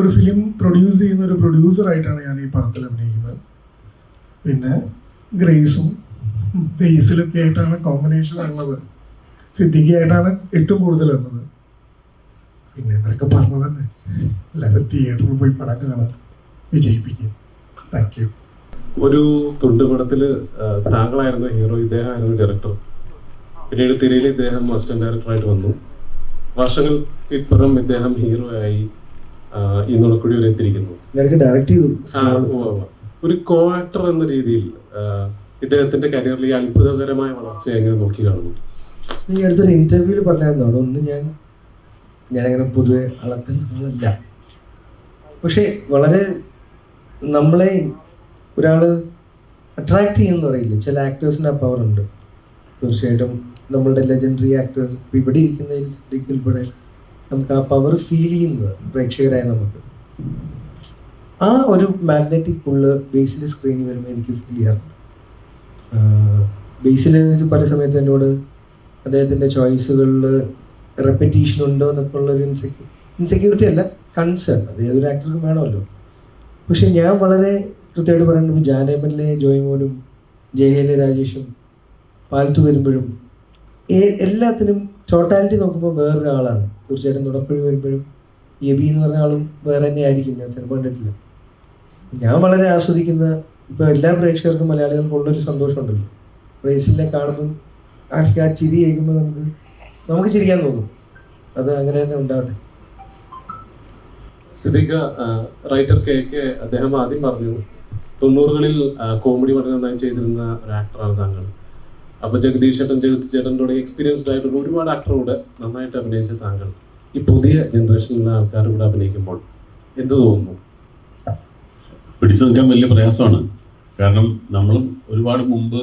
ഒരു ഫിലിം പ്രൊഡ്യൂസ് ചെയ്യുന്ന ഒരു പ്രൊഡ്യൂസറായിട്ടാണ് ഞാൻ ഈ പടത്തിൽ അഭിനയിക്കുന്നത്. പിന്നെ ഗ്രേസും ബേസിലൊക്കെ ആയിട്ടാണ് കോമ്പിനേഷൻ ഉള്ളത്. സിദ്ധിക്കായിട്ടാണ് ഏറ്റവും കൂടുതൽ ഉള്ളത്. പിന്നെ ഇവരൊക്കെ പറഞ്ഞു തന്നെ എല്ലാവരും തിയേറ്ററിൽ പോയി പടം കാണാൻ വിജയിപ്പിക്കും. താങ്ക് യു ഒരു തുണ്ടുപടത്തിൽ താങ്കളായിരുന്നു ഹീറോ ഇദ്ദേഹമായിരുന്നു ഡയറക്ടർ പിന്നീട് തിരയിൽ ഇദ്ദേഹം അസിസ്റ്റന്റ് ഡയറക്ടറായിട്ട് വന്നു. വർഷങ്ങൾക്ക് ഇപ്പുറം ഇദ്ദേഹം ഹീറോ ആയി. ആ, കൂടി എത്തിയിരിക്കുന്നു. ഡയറക്റ്റ് ചെയ്തു. ഒരു കോ ആക്ടർ എന്ന രീതിയിൽ ഇദ്ദേഹത്തിന്റെ കരിയറിൽ ഈ അത്ഭുതകരമായ വളർച്ച എങ്ങനെ നോക്കി കാണുന്നു? ഈ അടുത്തൊരു ഇന്റർവ്യൂവിൽ പറഞ്ഞായിരുന്നു അതൊന്നും ഞാൻ ഞാനങ്ങനെ പൊതുവെ അളക്കുന്നതല്ല. പക്ഷേ വളരെ നമ്മളെ ഒരാൾ അട്രാക്ട് ചെയ്യുന്ന പറയില്ല? ചില ആക്ടേഴ്സിന് ആ പവർ ഉണ്ട്. തീർച്ചയായിട്ടും നമ്മളുടെ ലെജൻഡറി ആക്ടേഴ്സ് ഇവിടെ ഇരിക്കുന്നതിൽ ഉൾപ്പെടെ നമുക്ക് ആ പവർ ഫീൽ ചെയ്യുന്നത് പ്രേക്ഷകരായ നമുക്ക്. ആ ഒരു മാഗ്നറ്റിക് പുള്ള് ബേസിൽ സ്ക്രീനിൽ വരുമ്പോൾ എനിക്ക് ഫീൽ ചെയ്യാറുണ്ട്. ബേസിൽ പല സമയത്ത് എന്നോട് അദ്ദേഹത്തിന്റെ ചോയ്സുകളിൽ റെപ്പറ്റീഷൻ ഉണ്ടോ എന്നൊക്കെ ഉള്ളൊരു ഇൻസെക്യൂ ഇൻസെക്യൂരിറ്റി അല്ല കൺസേൺ അത് ഏതൊരു ആക്ടർക്കും വേണമല്ലോ. പക്ഷെ ഞാൻ വളരെ കൃത്യമായിട്ട് പറയുന്നത് ജാനേമനിലെ ജോയ്മോനും ജയഹേലെ രാജേഷും പാലത്തു വരുമ്പോഴും എല്ലാത്തിനും ടോട്ടാലിറ്റി നോക്കുമ്പോൾ വേറൊരാളാണ്. തീർച്ചയായിട്ടും തുടപ്പഴി വരുമ്പോഴും എബി എന്ന് പറഞ്ഞ ആളും വേറെ തന്നെ ആയിരിക്കും ഞാൻ ചിലപ്പോൾ കണ്ടിട്ടില്ല. ഞാൻ വളരെ ആസ്വദിക്കുന്ന ഇപ്പോൾ എല്ലാ പ്രേക്ഷകർക്കും മലയാളികൾക്ക് ഉള്ളൊരു സന്തോഷമുണ്ടല്ലോ. റേസിലെ കാണുമ്പം ആ ആ ചിരി കേൾക്കുമ്പോൾ നമുക്ക് നമുക്ക് ചിരിക്കാൻ തോന്നും. അത് അങ്ങനെ തന്നെ ഉണ്ടാവട്ടെ. സിദ്ദിഖ് റൈറ്റർ കെ കെ അദ്ദേഹം ആദ്യം പറഞ്ഞു തൊണ്ണൂറുകളിൽ കോമഡി വളരെ നന്നായി ചെയ്തിരുന്ന ഒരു ആക്ടറാണ് താങ്കൾ. അപ്പൊ ജഗദീഷ് ചേട്ടൻ ജഗത് ചേട്ടൻ തുടങ്ങി എക്സ്പീരിയൻസ്ഡ് ആയിട്ടുള്ള ഒരുപാട് ആക്ടറോട് നന്നായിട്ട് അഭിനയിച്ച താങ്കൾ. ഈ പുതിയ ജനറേഷനിലുള്ള ആൾക്കാർ കൂടെ അഭിനയിക്കുമ്പോൾ എന്ത് തോന്നുന്നു? പിടിച്ചു നിൽക്കാൻ വലിയ പ്രയാസമാണ്. കാരണം നമ്മളും ഒരുപാട് മുമ്പ്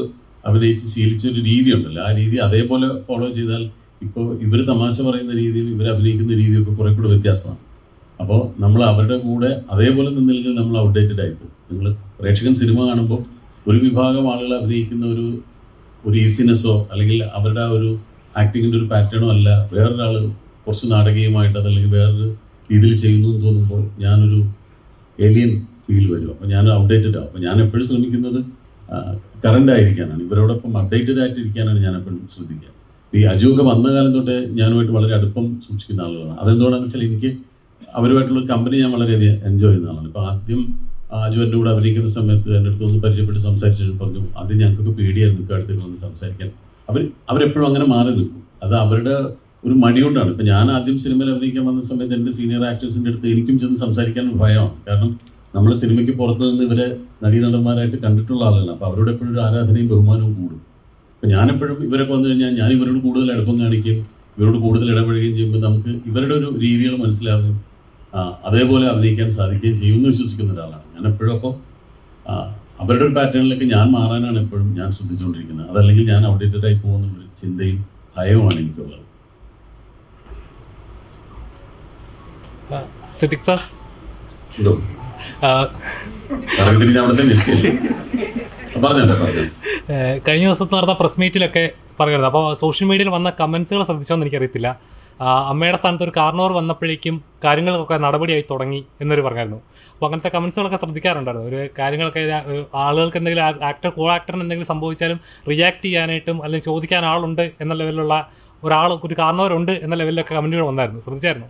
അഭിനയിച്ച് ശീലിച്ച ഒരു രീതി ഉണ്ടല്ലോ ആ രീതി അതേപോലെ ഫോളോ ചെയ്താൽ ഇപ്പോൾ ഇവർ തമാശ പറയുന്ന രീതിയും ഇവർ അഭിനയിക്കുന്ന രീതിയൊക്കെ കുറെ കൂടെ വ്യത്യാസമാണ്. അപ്പോൾ നമ്മൾ അവരുടെ കൂടെ അതേപോലെ നിന്നില്ലെങ്കിൽ നമ്മൾ ഔട്ട്ഡേറ്റഡ് ആയിപ്പോകും നിങ്ങൾ പ്രേക്ഷകൻ സിനിമ കാണുമ്പോൾ ഒരു വിഭാഗം ആളുകൾ അഭിനയിക്കുന്ന ഒരു ഒരു ഈസിനെസ്സോ അല്ലെങ്കിൽ അവരുടെ ഒരു ആക്ടിങ്ങിന്റെ ഒരു പാറ്റേണോ അല്ല വേറൊരാൾ കുറച്ച് നാടകീയമായിട്ട് അതല്ലെങ്കിൽ വേറൊരു രീതിയിൽ ചെയ്യുന്നു എന്ന് തോന്നുമ്പോൾ ഞാനൊരു ഏലിയൻ ഫീൽ വരും. അപ്പോൾ ഞാൻ അപ്ഡേറ്റഡ് ആവും. അപ്പോൾ ഞാൻ എപ്പോഴും ശ്രമിക്കുന്നത് കറണ്ട് ആയിരിക്കാനാണ്. ഇവരോടൊപ്പം അപ്ഡേറ്റഡ് ആയിട്ടിരിക്കാനാണ് ഞാൻ എപ്പോഴും ശ്രദ്ധിക്കുക. ഈ അജു ഒക്കെ വന്ന കാലം തൊട്ട് ഞാനുമായിട്ട് വളരെ അടുപ്പം സൂക്ഷിക്കുന്ന ആളുകളാണ്. അതെന്തുകൊണ്ടാണെന്ന് വെച്ചാൽ എനിക്ക് അവരുമായിട്ടുള്ള കമ്പനി ഞാൻ വളരെയധികം എൻജോയ് ചെയ്യുന്ന ആളാണ്. ഇപ്പോൾ ആദ്യം അജു എന്റെ കൂടെ അഭിനയിക്കുന്ന സമയത്ത് എന്റെ അടുത്ത് ഒന്ന് പരിചയപ്പെട്ട് സംസാരിച്ചിട്ട് പറഞ്ഞു അത് ഞങ്ങൾക്ക് പേടിയായിരുന്നു ഇപ്പോൾ അടുത്തേക്ക് വന്ന് സംസാരിക്കാൻ. അവർ അവരെപ്പോഴും അങ്ങനെ മാറി നിൽക്കും. അത് അവരുടെ ഒരു മടി കൊണ്ടാണ്. ഇപ്പം ഞാൻ ആദ്യം സിനിമയിൽ അഭിനയിക്കാൻ വന്ന സമയത്ത് എന്റെ സീനിയർ ആക്ടേഴ്സിന്റെ അടുത്ത് എനിക്കും ചെന്ന് സംസാരിക്കാൻ ഭയമാണ്. കാരണം നമ്മൾ സിനിമയ്ക്ക് പുറത്ത് നിന്ന് ഇവരെ നടീനടന്മാരായിട്ട് കണ്ടിട്ടുള്ള ആളാണ്. അപ്പോൾ അവരോട് എപ്പോഴും ഒരു ആരാധനയും ബഹുമാനവും കൂടും. അപ്പം ഞാനെപ്പോഴും ഇവരൊക്കെ വന്നു കഴിഞ്ഞാൽ ഞാൻ ഇവരോട് കൂടുതൽ എളുപ്പം കാണിക്കുകയും ഇവരോട് കൂടുതൽ ഇടപഴകുകയും ചെയ്യുമ്പോൾ നമുക്ക് ഇവരുടെ ഒരു രീതികൾ മനസ്സിലാവുകയും അതേപോലെ അഭിനയിക്കാൻ സാധിക്കുകയും ചെയ്യുമെന്ന് വിശ്വസിക്കുന്ന ഒരാളാണ് ഞാൻ എപ്പോഴും അപ്പോൾ അവരുടെ ഒരു പാറ്റേണിലേക്ക് ഞാൻ മാറാനാണ് എപ്പോഴും ഞാൻ ശ്രദ്ധിച്ചുകൊണ്ടിരിക്കുന്നത്. അതല്ലെങ്കിൽ ഞാൻ ഔട്ട്ഡേറ്റഡ് ആയി പോകുന്നുള്ളൊരു ചിന്തയും ഭയവുമാണ് എനിക്കുള്ളത്. സിദ്ദിഖ് സാർ? എന്തോ? കഴിഞ്ഞ ദിവസത്തെ നടന്ന പ്രസ് മീറ്റിലൊക്കെ പറയുന്നത് അപ്പോൾ സോഷ്യൽ മീഡിയയിൽ വന്ന കമൻസുകൾ ശ്രദ്ധിച്ചോന്ന് എനിക്കറിയത്തില്ല. അമ്മയുടെ സ്ഥാനത്ത് ഒരു കാർണോർ വന്നപ്പോഴേക്കും കാര്യങ്ങൾക്കൊക്കെ നടപടിയായി തുടങ്ങി എന്നൊരു പറഞ്ഞായിരുന്നു. അപ്പോൾ അങ്ങനത്തെ കമൻസുകളൊക്കെ ശ്രദ്ധിക്കാറുണ്ടായിരുന്നു. ഒരു കാര്യങ്ങളൊക്കെ ആളുകൾക്ക് എന്തെങ്കിലും ആക്ടർ കോ ആക്ടറിന് എന്തെങ്കിലും സംഭവിച്ചാലും റിയാക്ട് ചെയ്യാനായിട്ടും അല്ലെങ്കിൽ ചോദിക്കാൻ ആളുണ്ട് എന്ന ലെവലിലുള്ള ഒരാൾ ഒരു കാരണവരുണ്ട് എന്ന ലെവലിലൊക്കെ കമന്റുകൾ വന്നായിരുന്നു. ശ്രദ്ധിച്ചായിരുന്നു?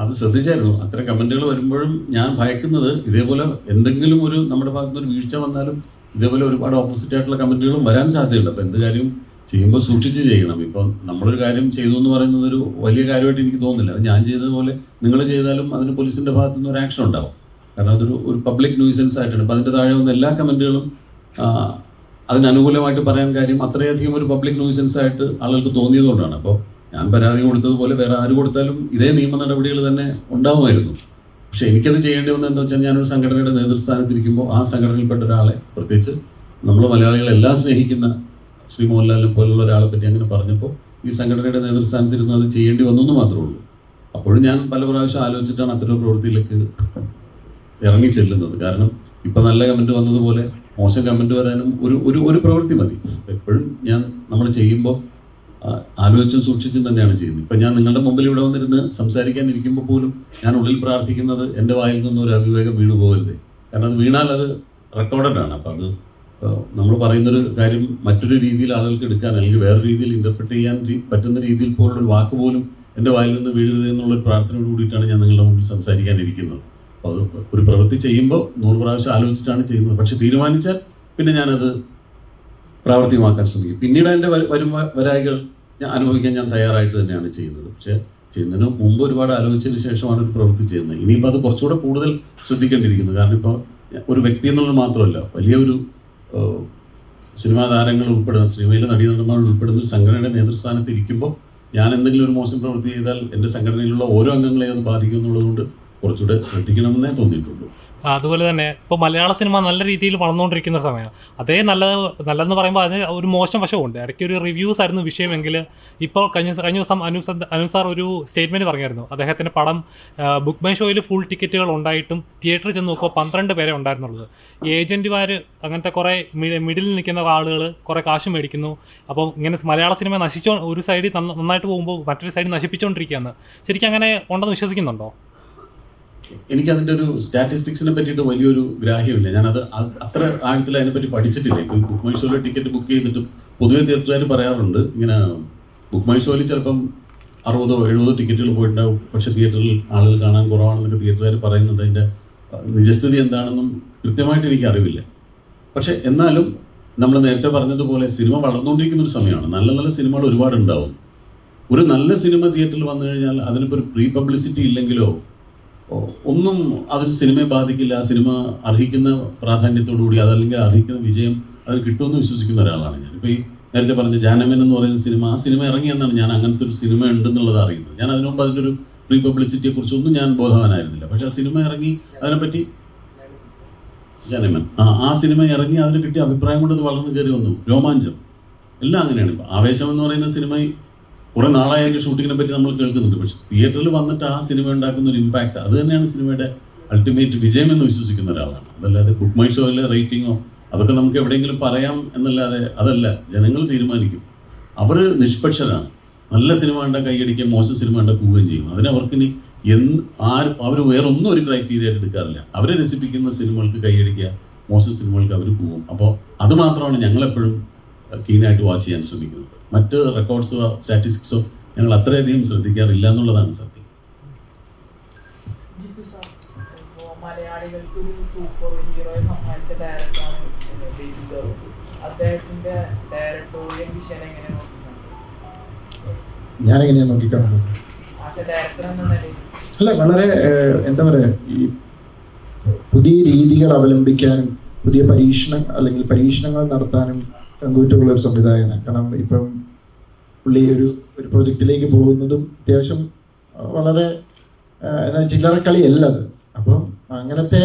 അത് ശ്രദ്ധിച്ചായിരുന്നു. അത്ര കമന്റുകൾ വരുമ്പോഴും ഞാൻ ഭയക്കുന്നത് ഇതേപോലെ എന്തെങ്കിലും ഒരു നമ്മുടെ ഭാഗത്തുനിന്ന് ഒരു വീഴ്ച വന്നാലും ഇതേപോലെ ഒരുപാട് ഓപ്പോസിറ്റ് ആയിട്ടുള്ള കമന്റുകളും വരാൻ സാധ്യതയുണ്ട്. അപ്പോൾ എന്ത് കാര്യം ചെയ്യുമ്പോൾ സൂക്ഷിച്ച് ചെയ്യണം. ഇപ്പം നമ്മളൊരു കാര്യം ചെയ്തു എന്ന് പറയുന്നത് ഒരു വലിയ കാര്യമായിട്ട് എനിക്ക് തോന്നുന്നില്ല. അത് ഞാൻ ചെയ്തതുപോലെ നിങ്ങൾ ചെയ്താലും അതിന് പോലീസിന്റെ ഭാഗത്തു നിന്ന് ഒരു ആക്ഷൻ ഉണ്ടാവും. കാരണം അതൊരു ഒരു പബ്ലിക് ന്യൂസൻസ് ആയിട്ടാണ്. അപ്പം അതിന്റെ താഴെ വന്ന എല്ലാ കമന്റുകളും അതിനനുകൂലമായിട്ട് പറയാൻ കാര്യം അത്രയധികം ഒരു പബ്ലിക് ന്യൂസൻസ് ആയിട്ട് ആളുകൾക്ക് തോന്നിയതുകൊണ്ടാണ്. അപ്പോൾ ഞാൻ പരാതി കൊടുത്തതുപോലെ വേറെ ആര് കൊടുത്താലും ഇതേ നിയമ നടപടികൾ തന്നെ ഉണ്ടാവുമായിരുന്നു. പക്ഷെ എനിക്കത് ചെയ്യേണ്ടി വന്നത് എന്താ വെച്ചാൽ ഞാനൊരു സംഘടനയുടെ നേതൃസ്ഥാനത്തിരിക്കുമ്പോൾ ആ സംഘടനയിൽപ്പെട്ട ഒരാളെ പ്രത്യേകിച്ച് നമ്മൾ മലയാളികളെല്ലാം സ്നേഹിക്കുന്ന ശ്രീ മോഹൻലാലിനെ പോലുള്ള ഒരാളെ പറ്റി അങ്ങനെ പറഞ്ഞപ്പോൾ ഈ സംഘടനയുടെ നേതൃസ്ഥാനത്തിരുന്ന് അത് ചെയ്യേണ്ടി വന്നു എന്ന് മാത്രമേ ഉള്ളൂ. അപ്പോഴും ഞാൻ പല പ്രാവശ്യം ആലോചിച്ചിട്ടാണ് അത്തരം പ്രവൃത്തിയിലേക്ക് ഇറങ്ങി ചെല്ലുന്നത്. കാരണം ഇപ്പം നല്ല കമന്റ് വന്നതുപോലെ മോശം കമന്റ് വരാനും ഒരു ഒരു ഒരു പ്രവൃത്തി മതി. എപ്പോഴും ഞാൻ നമ്മൾ ചെയ്യുമ്പോൾ ആലോചിച്ചും സൂക്ഷിച്ചും തന്നെയാണ് ചെയ്യുന്നത്. ഇപ്പം ഞാൻ നിങ്ങളുടെ മുമ്പിൽ ഇവിടെ വന്നിരുന്ന് സംസാരിക്കാൻ ഇരിക്കുമ്പോൾ പോലും ഞാൻ ഉള്ളിൽ പ്രാർത്ഥിക്കുന്നത് എന്റെ വായിൽ നിന്ന് ഒരു അവിവേകം വീണു പോകരുത്. കാരണം അത് വീണാൽ അത് റെക്കോർഡഡ് ആണ്. അപ്പം അത് നമ്മൾ പറയുന്നൊരു കാര്യം മറ്റൊരു രീതിയിൽ ആളുകൾക്ക് എടുക്കാൻ അല്ലെങ്കിൽ വേറെ രീതിയിൽ ഇന്റർപ്രറ്റ് ചെയ്യാൻ പറ്റുന്ന രീതിയിൽ പോലുള്ളൊരു വാക്ക് പോലും എന്റെ വായിൽ നിന്ന് വീഴരുത് എന്നുള്ളൊരു പ്രാർത്ഥനയോട് കൂടിയിട്ടാണ് ഞാൻ നിങ്ങളുടെ മുമ്പിൽ സംസാരിക്കാനിരിക്കുന്നത്. അപ്പോൾ അത് ഒരു പ്രവൃത്തി ചെയ്യുമ്പോൾ നൂറ് പ്രാവശ്യം ആലോചിച്ചിട്ടാണ് ചെയ്യുന്നത്. പക്ഷെ തീരുമാനിച്ചാൽ പിന്നെ ഞാനത് പ്രാവർത്തികമാക്കാൻ ശ്രമിക്കും. പിന്നീട് അതിന്റെ വരും വരായകൾ ഞാൻ അനുഭവിക്കാൻ ഞാൻ തയ്യാറായിട്ട് തന്നെയാണ് ചെയ്യുന്നത്. പക്ഷേ ചെയ്യുന്നതിന് മുമ്പ് ഒരുപാട് ആലോചിച്ചതിന് ശേഷമാണ് ഒരു പ്രവൃത്തി ചെയ്യുന്നത്. ഇനിയിപ്പോൾ അത് കുറച്ചുകൂടെ കൂടുതൽ ശ്രദ്ധിക്കേണ്ടിയിരിക്കുന്നത് കാരണം ഇപ്പോൾ ഒരു വ്യക്തി എന്നുള്ളത് മാത്രമല്ല വലിയ ഒരു ഏഹ്, സിനിമാ താരങ്ങൾ ഉൾപ്പെടുന്ന സിനിമയിലെ നടീനടന്മാർ ഉൾപ്പെടുന്ന സംഘടനയുടെ നേതൃസ്ഥാനത്ത് ഇരിക്കുമ്പോൾ ഞാൻ എന്തെങ്കിലും ഒരു മോശം പ്രവൃത്തി ചെയ്താൽ എന്റെ സംഘടനയിലുള്ള ഓരോ അംഗങ്ങളെയും അത് ബാധിക്കും എന്നുള്ളതുകൊണ്ട് കുറച്ചുകൂടെ ശ്രദ്ധിക്കണമെന്നേ തോന്നിയിട്ടുള്ളൂ. അതുപോലെ തന്നെ ഇപ്പോൾ മലയാള സിനിമ നല്ല രീതിയിൽ വളർന്നുകൊണ്ടിരിക്കുന്ന സമയം. അതേ നല്ല നല്ലതെന്ന് പറയുമ്പോൾ അതിന് ഒരു മോശം വശമുണ്ട് ഇടയ്ക്ക് ഒരു റിവ്യൂസ് ആയിരുന്നു വിഷയമെങ്കിൽ ഇപ്പോൾ കഴിഞ്ഞ കഴിഞ്ഞ ദിവസം അനു അനുസാർ സാർ ഒരു സ്റ്റേറ്റ്മെന്റ് പറഞ്ഞായിരുന്നു. അദ്ദേഹത്തിന്റെ പടം ബുക്ക് മൈ ഷോയിൽ ഫുൾ ടിക്കറ്റുകൾ ഉണ്ടായിട്ടും തിയേറ്ററിൽ ചെന്ന് നോക്കുമ്പോൾ പന്ത്രണ്ട് പേരെ ഉണ്ടായിരുന്നുള്ളത്. ഏജന്റുമാർ അങ്ങനത്തെ കുറേ മിഡിൽ നിൽക്കുന്ന ആളുകൾ കുറേ കാശ് മേടിക്കുന്നു. അപ്പോൾ ഇങ്ങനെ മലയാള സിനിമ നശിച്ചോ ഒരു സൈഡിൽ നന്നായിട്ട് പോകുമ്പോൾ മറ്റൊരു സൈഡ് നശിപ്പിച്ചുകൊണ്ടിരിക്കുകയാണ് ശരിക്കും അങ്ങനെ ഉണ്ടെന്ന് വിശ്വസിക്കുന്നുണ്ടോ? എനിക്കതിന്റെ ഒരു സ്റ്റാറ്റിസ്റ്റിക്സിനെ പറ്റിയിട്ട് വലിയൊരു ഗ്രാഹ്യമില്ല. ഞാനത് അത്ര ആഴത്തിൽ അതിനെപ്പറ്റി പഠിച്ചിട്ടില്ല. ഇപ്പം ബുക്ക് മൈ ഷോയിൽ ടിക്കറ്റ് ബുക്ക് ചെയ്തിട്ട് പൊതുവെ തീർച്ചയായും പറയാറുണ്ട്. ഇങ്ങനെ ബുക്ക് മൈ ഷോയിൽ ചിലപ്പം അറുപതോ എഴുപതോ ടിക്കറ്റുകൾ പോയിട്ടുണ്ടാവും. പക്ഷേ തിയേറ്ററിൽ ആളുകൾ കാണാൻ കുറവാണെന്നൊക്കെ തിയേറ്ററുകാർ പറയുന്നുണ്ട്. അതിന്റെ നിജസ്ഥിതി എന്താണെന്നും കൃത്യമായിട്ട് എനിക്ക് അറിവില്ല പക്ഷേ എന്നാലും നമ്മൾ നേരത്തെ പറഞ്ഞതുപോലെ സിനിമ വളർന്നുകൊണ്ടിരിക്കുന്ന ഒരു സമയമാണ്. നല്ല നല്ല സിനിമകൾ ഒരുപാട് ഉണ്ടാവും ഒരു നല്ല സിനിമ തിയേറ്ററിൽ വന്നു കഴിഞ്ഞാൽ അതിനിപ്പോൾ ഒരു പ്രീ പബ്ലിസിറ്റി ഇല്ലെങ്കിലോ ഒന്നും അവർ സിനിമയെ ബാധിക്കില്ല ആ സിനിമ അർഹിക്കുന്ന പ്രാധാന്യത്തോടു കൂടി അതല്ലെങ്കിൽ അർഹിക്കുന്ന വിജയം അത് കിട്ടുമെന്ന് വിശ്വസിക്കുന്ന ഒരാളാണ് ഞാൻ. ഇപ്പോൾ ഈ നേരത്തെ പറഞ്ഞ ജാനമൻ എന്ന് പറയുന്ന സിനിമ ആ സിനിമ ഇറങ്ങിയെന്നാണ് ഞാൻ അങ്ങനത്തെ ഒരു സിനിമ ഉണ്ടെന്നുള്ളത് അറിയുന്നത്. ഞാൻ അതിനു മുമ്പ് അതിന്റെ ഒരു പ്രീ പബ്ലിസിറ്റിയെ കുറിച്ചൊന്നും ഞാൻ ബോധവാനായിരുന്നില്ല. പക്ഷെ ആ സിനിമ ഇറങ്ങി അതിനെപ്പറ്റി ജാനമൻ ആ ആ സിനിമ ഇറങ്ങി അതിന് കിട്ടിയ അഭിപ്രായം കൊണ്ട് അത് വളർന്നു കയറി വന്നു. രോമാഞ്ചം. എല്ലാം അങ്ങനെയാണ്. ഇപ്പം ആവേശം എന്ന് പറയുന്ന സിനിമ കുറെ നാളായി അതിന്റെ ഷൂട്ടിങ്ങിനെ പറ്റി നമ്മൾ കേൾക്കുന്നുണ്ട്. പക്ഷെ തിയേറ്ററിൽ വന്നിട്ട് ആ സിനിമ ഉണ്ടാക്കുന്ന ഒരു ഇമ്പാക്ട് അത് തന്നെയാണ് സിനിമയുടെ അൾട്ടിമേറ്റ് വിജയം എന്ന് വിശ്വസിക്കുന്ന ഒരാളാണ്. അതല്ലാതെ ബുക്ക് മൈ ഷോയിലെ റേറ്റിങ്ങോ അതൊക്കെ നമുക്ക് എവിടെയെങ്കിലും പറയാം എന്നല്ലാതെ അതല്ല ജനങ്ങൾ തീരുമാനിക്കും. അവർ നിഷ്പക്ഷരാണ്. നല്ല സിനിമ കണ്ട കൈയടിക്കുകയും മോശം സിനിമ കണ്ട പോവുകയും ചെയ്യും. അതിന് അവർക്കിനി എന്ത് ആര് അവർ വേറൊന്നും ഒരു ക്രൈറ്റീരിയ എടുക്കാറില്ല. അവരെ രസിപ്പിക്കുന്ന സിനിമകൾക്ക് കൈയടിക്കുക മോശം സിനിമകൾക്ക് അവർ പോവും അപ്പോൾ അത് മാത്രമാണ് ഞങ്ങളെപ്പോഴും കീനായിട്ട് വാച്ച് ചെയ്യാൻ ശ്രമിക്കുന്നത്. മറ്റ് റെക്കോർഡ്സോ സ്റ്റാറ്റിസ്റ്റിക്സോ ഞങ്ങൾ അത്രയധികം ശ്രദ്ധിക്കാറില്ല എന്നുള്ളതാണ് സത്യം. ജിത്തു സാർ ഇപ്പോൾ മലയാളികൾക്ക് ഒരു സൂപ്പർ ഹീറോയെ സമ്മാനിച്ച ഡയറക്ടറാണ് ബേബി ജോസഫ് അദ്ദേഹത്തിന്റെ ഡയറക്ടോറിയൽ വിഷൻ എങ്ങനെ ഞാൻ എങ്ങനെയാണ് നോക്കിക്കാണുന്നത് അല്ല വളരെ എന്താ പറയുക ഈ പുതിയ രീതികൾ അവലംബിക്കാനും പുതിയ പരീക്ഷണം അല്ലെങ്കിൽ പരീക്ഷണങ്ങൾ നടത്താനും കങ്കൂറ്റുള്ള ഒരു സംവിധായകനാണ്. കാരണം ഇപ്പം പുള്ളി ഒരു ഒരു പ്രൊജക്റ്റിലേക്ക് പോകുന്നതും അത്യാവശ്യം വളരെ എന്നാൽ ചില്ലറക്കളിയല്ല അത് അപ്പം അങ്ങനത്തെ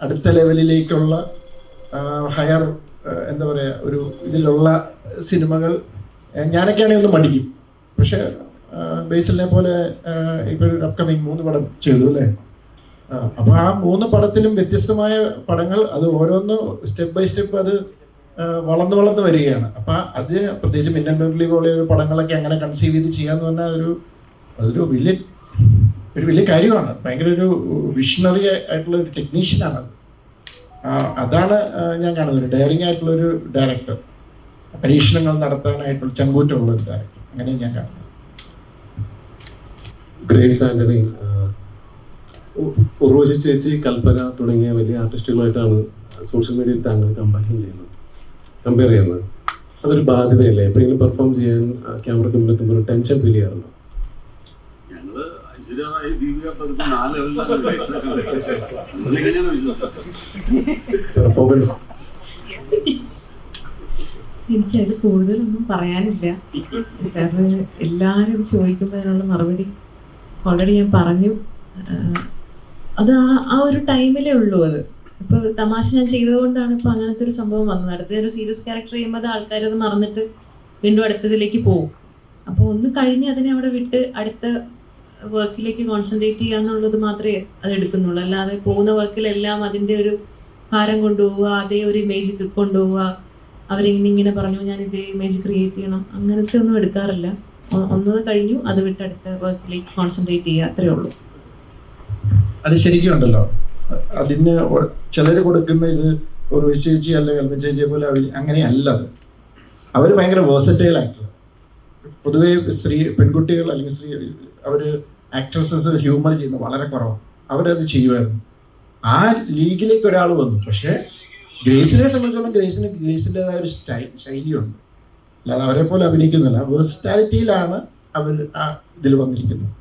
അടുത്ത ലെവലിലേക്കുള്ള ഹയർ എന്താ പറയുക ഒരു ഇതിലുള്ള സിനിമകൾ ഞാനൊക്കെയാണെങ്കിൽ ഒന്ന് മടിക്കും. പക്ഷേ ബേസിലിനെ പോലെ ഇപ്പൊ ഒരു അപ്കമിങ് മൂന്ന് പടം ചെയ്തു അല്ലേ? അപ്പോൾ അപ്പൊ ആ മൂന്ന് പടത്തിലും വ്യത്യസ്തമായ പടങ്ങൾ അത് ഓരോന്നും സ്റ്റെപ്പ് ബൈ സ്റ്റെപ്പ് അത് വളർന്നു വളർന്നു വരികയാണ്. അപ്പൊ അത് പ്രത്യേകിച്ച് മിന്നൽ മുരളി പോലെ ഒരു പടങ്ങളൊക്കെ അങ്ങനെ കൺസീവ് ചെയ്ത് ചെയ്യാന്ന് പറഞ്ഞാൽ അതൊരു അതൊരു വലിയ ഒരു വലിയ കാര്യമാണ്. ഭയങ്കര ഒരു വിഷണറി ആയിട്ടുള്ള ഒരു ടെക്നീഷ്യനാണ് അതാണ് ഞാൻ കാണുന്നത്. ഡയറിങ് ആയിട്ടുള്ള ഒരു ഡയറക്ടർ പരീക്ഷണങ്ങൾ നടത്താനായിട്ടുള്ള ചങ്കൂറ്റമുള്ള ഒരു ഡയറക്ടർ അങ്ങനെ ഞാൻ കാണുന്നത്. ഗ്രേസ് ആന്റണി ഉർവശി ചേച്ചി കൽപ്പന തുടങ്ങിയ വലിയ ആർട്ടിസ്റ്റുകളായിട്ടാണ് സോഷ്യൽ മീഡിയയിൽ താങ്കൾ കമ്പാനിങ് ചെയ്യുന്നത്. കമ്പയർ ചെയ്യുന്നത് അതൊരു ബാധ്യതയല്ലേ? എപ്പോഴെങ്കിലും പെർഫോം ചെയ്യാൻ ക്യാമറയ്ക്ക് മുമ്പിൽ എത്തുമ്പോൾ ഒരു ടെൻഷൻ ഫീൽ ചെയ്യാറുണ്ടോ? ഞങ്ങൾ ഐശ്വര്യറായി ദീപിക പതുക്കെ എനിക്കതിൽ കൂടുതലൊന്നും പറയാനില്ല. കാരണം എല്ലാവരും ഇത് ചോദിക്കുമ്പോൾ അതിനുള്ള മറുപടി ഓൾറെഡി ഞാൻ പറഞ്ഞു. അത് ആ ആ ഒരു ടൈമിലേ ഉള്ളൂ അത്. ഇപ്പോൾ തമാശ ഞാൻ ചെയ്തതുകൊണ്ടാണ് ഇപ്പോൾ അങ്ങനത്തെ ഒരു സംഭവം വന്നത്. അടുത്ത ഒരു സീരിയസ് ക്യാരക്ടർ ചെയ്യുമ്പോൾ അത് മറന്നിട്ട് വീണ്ടും അടുത്തതിലേക്ക് പോകും. അപ്പോൾ ഒന്ന് കഴിഞ്ഞ് അതിനെ അവിടെ വിട്ട് അടുത്ത വർക്കിലേക്ക് കോൺസെൻട്രേറ്റ് ചെയ്യുക എന്നുള്ളത് മാത്രമേ അത് എടുക്കുന്നുള്ളൂ. അല്ലാതെ പോകുന്ന വർക്കിലെല്ലാം അതിന്റെ ഒരു ഭാരം കൊണ്ടുപോവുക അതേ ഒരു ഇമേജ് കൊണ്ടുപോവുക. അവരിങ്ങനെ ഇങ്ങനെ പറഞ്ഞു ഞാൻ ഇതേ ഇമേജ് ക്രിയേറ്റ് ചെയ്യണം. അങ്ങനത്തെ ഒന്നും എടുക്കാറില്ല. ഒന്നത് കഴിഞ്ഞു അത് വിട്ട് അടുത്ത വർക്കിലേക്ക് കോൺസെൻട്രേറ്റ് ചെയ്യുക. അത്രേ ഉള്ളൂ. അത് ശരിക്കും ഉണ്ടല്ലോ. അതിന് ചിലർ കൊടുക്കുന്ന ഇത് ഒരു ചേച്ചി അൽമ ചേച്ചിയെ പോലെ അവർ അങ്ങനെയല്ല അത്. അവർ ഭയങ്കര വേഴ്സറ്റൈൽ ആക്ടർ പൊതുവേ സ്ത്രീ പെൺകുട്ടികൾ അല്ലെങ്കിൽ സ്ത്രീ അവർ ആക്ട്രസസ് ഹ്യൂമർ ചെയ്യുന്നത് വളരെ കുറവാണ് അവരത് ചെയ്യുമായിരുന്നു. ആ ലീഗിലേക്ക് ഒരാൾ വന്നു. പക്ഷേ ഗ്രേസിനെ സംബന്ധിച്ചോളം ഗ്രേസിന് ഗ്രേസിന്റെതായ ഒരു സ്റ്റൈ ശൈലിയുണ്ട്. അല്ലാതെ അവരെ പോലെ അഭിനയിക്കുന്നില്ല. വേഴ്സറ്റാലിറ്റിയിലാണ് അവർ ആ ഇതിൽ വന്നിരിക്കുന്നത്.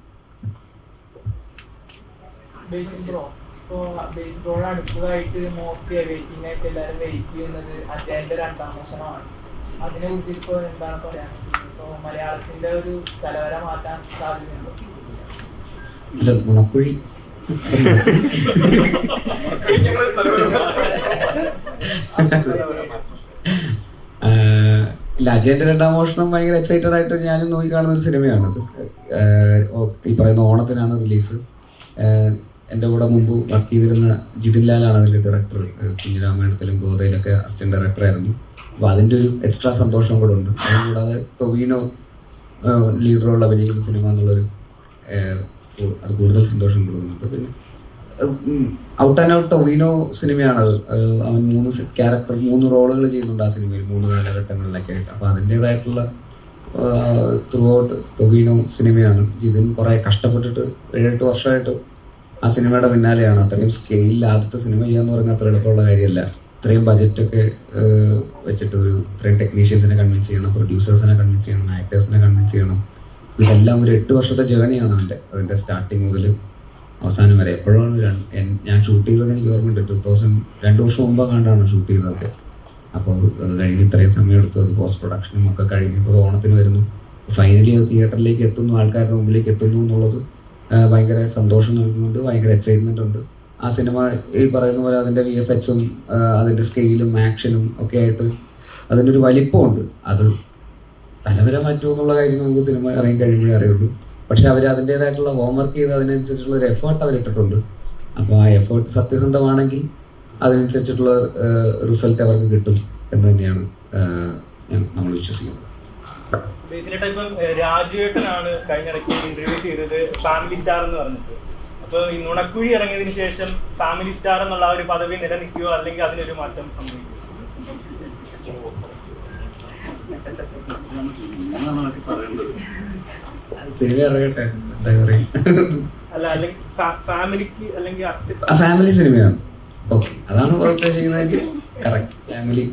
ഇപ്പോ ബ്രോയുടെ അടുത്തതായിട്ട് മോസ്റ്റ് വെയിറ്റിംഗ് ആയിട്ട് എല്ലാവരും വെയിറ്റ് ചെയ്യുന്നത് അജയന്റെ രണ്ടാം വർഷമാണ്. അതിനെ കുറിച്ച് ഇപ്പോ എന്താണ് പറയാൻ? ഇപ്പൊ മലയാളത്തിന്റെ ഒരു തലവര മാറ്റാൻ സാധ്യതയുണ്ടോ? ഇല്ല അജയന്റെ രണ്ടാം മോഷണം ഭയങ്കര എക്സൈറ്റഡ് ആയിട്ട് ഞാനും നോക്കി കാണുന്ന ഒരു സിനിമയാണ് അത് ആഹ് ഓ- ഈ പറയുന്ന ഓണത്തിനാണ് റിലീസ്. എന്റെ കൂടെ മുമ്പ് വർക്ക് ചെയ്തിരുന്ന ജിതിൻ ലാലാണ് അതിന്റെ ഡയറക്ടർ കുഞ്ഞിരാമായണത്തിലും ഗോതയിലൊക്കെ അസിസ്റ്റന്റ് ഡയറക്ടർ ആയിരുന്നു. അപ്പോൾ അതിന്റെ ഒരു എക്സ്ട്രാ സന്തോഷം കൂടെ ഉണ്ട്. അതുകൂടാതെ ടൊവീനോ ലീഡറുള്ള അഭിനയിക്കുന്ന സിനിമ എന്നുള്ളൊരു അത് കൂടുതൽ സന്തോഷം കൊടുക്കുന്നുണ്ട് പിന്നെ ഔട്ട് ആൻഡ് ഔട്ട് ടൊവിനോ സിനിമയാണ് അത് അവൻ മൂന്ന് ക്യാരക്ടർ മൂന്ന് റോളുകൾ ചെയ്യുന്നുണ്ട് ആ സിനിമയിൽ മൂന്ന് കാലഘട്ടങ്ങളിലൊക്കെ ആയിട്ട്. അപ്പോൾ അതിന്റെതായിട്ടുള്ള ത്രൂ ഔട്ട് ടൊവിനോ സിനിമയാണ് ജിതിൻ കുറേ കഷ്ടപ്പെട്ടിട്ട് ഏഴെട്ട് വർഷമായിട്ട് ആ സിനിമയുടെ പിന്നാലെയാണ് അത്രയും സ്കെയിലിൽ ആദ്യത്തെ സിനിമ ചെയ്യാന്ന് പറയുന്നത് അത്ര എളുപ്പമുള്ള കാര്യമല്ല. ഇത്രയും ബജറ്റൊക്കെ വെച്ചിട്ട് ഒരു ഇത്രയും ടെക്നീഷ്യൻസിനെ കൺവിൻസ് ചെയ്യണം പ്രൊഡ്യൂസേഴ്സിനെ കൺവിൻസ് ചെയ്യണം ആക്ടേഴ്സിനെ കൺവിൻസ് ചെയ്യണം. ഇതെല്ലാം ഒരു എട്ട് വർഷത്തെ ജേണിയാണ് അവന്റെ അതിന്റെ സ്റ്റാർട്ടിങ് മുതൽ അവസാനം വരെ. എപ്പോഴാണ് ഞാൻ ഷൂട്ട് ചെയ്തത് എനിക്ക് ഓർമ്മയുണ്ട്. ടൂ തൗസൻഡ് രണ്ട് വർഷം മുമ്പ് കണ്ടാണ് ഷൂട്ട് ചെയ്തതൊക്കെ. അപ്പോൾ അത് കഴിഞ്ഞ് ഇത്രയും സമയം എടുത്തു അത് പോസ്റ്റ് പ്രൊഡക്ഷനും ഒക്കെ കഴിഞ്ഞ് ഇപ്പോൾ ഓണത്തിന് വരുന്നു. ഫൈനലി അത് തിയേറ്ററിലേക്ക് എത്തുന്നു ആൾക്കാരുടെ മുമ്പിലേക്ക് എത്തുന്നു എന്നുള്ളത് ഭയങ്കര സന്തോഷം നൽകുന്നുണ്ട് ഭയങ്കര എക്സൈറ്റ്മെന്റ് ഉണ്ട്. ആ സിനിമ ഈ പറയുന്ന പോലെ അതിന്റെ വി എഫ് എക്സും അതിന്റെ സ്കെയിലും ആക്ഷനും ഒക്കെ ആയിട്ട് അതിനൊരു വലിപ്പമുണ്ട്. അത് തലവരെ മാറ്റുമോ എന്നുള്ള കാര്യം നമുക്ക് സിനിമ ഇറങ്ങി കഴിയുമ്പോഴേ അറിയുള്ളൂ. പക്ഷെ അവർ അതിന്റെതായിട്ടുള്ള ഹോംവർക്ക് ചെയ്ത് അതിനനുസരിച്ചുള്ള ഒരു എഫേർട്ട് അവരിട്ടിട്ടുണ്ട്. അപ്പോൾ ആ എഫേർട്ട് സത്യസന്ധമാണെങ്കിൽ അതിനനുസരിച്ചിട്ടുള്ള റിസൾട്ട് അവർക്ക് കിട്ടും എന്ന് തന്നെയാണ് നമ്മൾ വിശ്വസിക്കുന്നത്. ബേസിലേട്ട ഇപ്പം രാജുവേട്ടനാണ് കഴിഞ്ഞ ഇടയ്ക്ക് ഇന്റർവ്യൂ ചെയ്തത് ഫാമിലി സ്റ്റാർ എന്ന് പറഞ്ഞിട്ട്. അപ്പൊ ഈ നുണക്കുഴി ഇറങ്ങിയതിനു ശേഷം ഫാമിലി സ്റ്റാർ എന്നുള്ള ഒരു പദവി നിലനിൽക്കുകയോ അല്ലെങ്കിൽ അതിനൊരു മാറ്റം അല്ലെങ്കിൽ ഫാമിലി സിനിമയാണ്. ഓക്കെ അതാണ് ഉദ്ദേശിക്കുന്നതെങ്കിൽ കറക്റ്റ് ഫാമിലി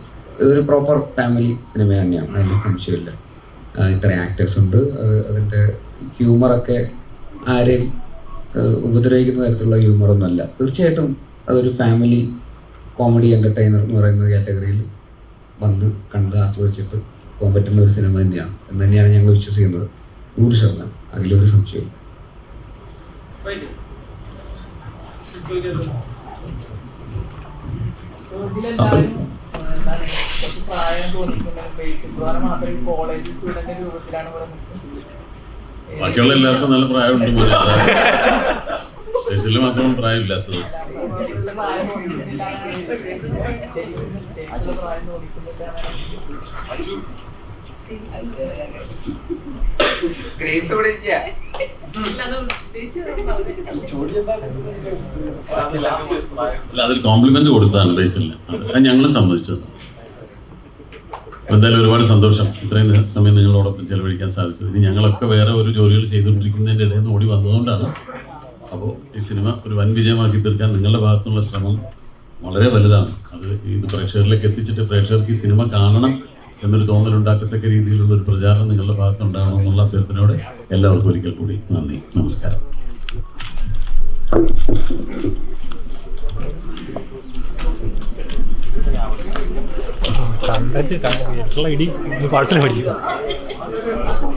ഒരു പ്രോപ്പർ ഫാമിലി സിനിമ തന്നെയാണ്. അതിൽ സംശയമില്ല. ആ, ഇത്രയും ആക്ടേഴ്സ് ഉണ്ട്. അത് അതിന്റെ ഹ്യൂമറൊക്കെ ആരെയും ഉപദ്രവിക്കുന്ന തരത്തിലുള്ള ഹ്യൂമറൊന്നും അല്ല. തീർച്ചയായിട്ടും അതൊരു ഫാമിലി കോമഡി എന്റർടൈനർ എന്ന് പറയുന്ന കാറ്റഗറിയിൽ വന്ന് കണ്ട് ആസ്വദിച്ചിട്ട് പോകാൻ പറ്റുന്ന ഒരു സിനിമ തന്നെയാണ്. എന്ന് തന്നെയാണ് ഞങ്ങൾ വിശ്വസിക്കുന്നത്. നൂറ് ശതമാനം. അതിലൊരു സംശയവും ഇതിലെല്ലാവരും എന്താണ് കുറച്ച് പ്രായം തോന്നിക്കുന്ന ബേസിക് ബ്രോനെ മാത്രം കോളേജ് സ്റ്റുഡന്റ് രൂപത്തിലാണ് ഇവിടെ ബാക്കിയുള്ള എല്ലാവർക്കും നല്ല പ്രായമുണ്ട് മോനെ. മാത്രം പ്രായമില്ലാത്തത്. പ്രായം പ്രായം തോന്നിക്കുന്നില്ല ഗ്രേസ് ഇവിടെ അല്ല അതൊരു കോംപ്ലിമെന്റ് കൊടുത്താണ് ബേസിൽ അത് ഞങ്ങൾ സമ്മതിച്ചത്. എന്തായാലും ഒരുപാട് സന്തോഷം. ഇത്രയും സമയം നിങ്ങളോടൊപ്പം ചെലവഴിക്കാൻ സാധിച്ചത്. ഇനി ഞങ്ങളൊക്കെ വേറെ ഒരു ജോലികൾ ചെയ്തുകൊണ്ടിരിക്കുന്നതിന്റെ ഇടയിൽ നിന്ന് ഓടി വന്നതുകൊണ്ടാണ്. അപ്പോൾ ഈ സിനിമ ഒരു വൻ വിജയമാക്കി തീർക്കാൻ നിങ്ങളുടെ ഭാഗത്തുനിന്നുള്ള ശ്രമം വളരെ വലുതാണ്. അത് ഇത് പ്രേക്ഷകരിലേക്ക് എത്തിച്ചിട്ട് പ്രേക്ഷകർക്ക് ഈ സിനിമ കാണണം എന്നൊരു തോന്നലുണ്ടാക്കത്തക്ക രീതിയിലുള്ള ഒരു പ്രചാരണം നിങ്ങളുടെ ഭാഗത്തുണ്ടാകണം എന്നുള്ള അഭ്യർത്ഥനയോടെ എല്ലാവർക്കും ഒരിക്കൽ കൂടി നന്ദി. നമസ്കാരം. കണ്ടന്റ് ഇടി പാഴ്സൽ മേടിക്കും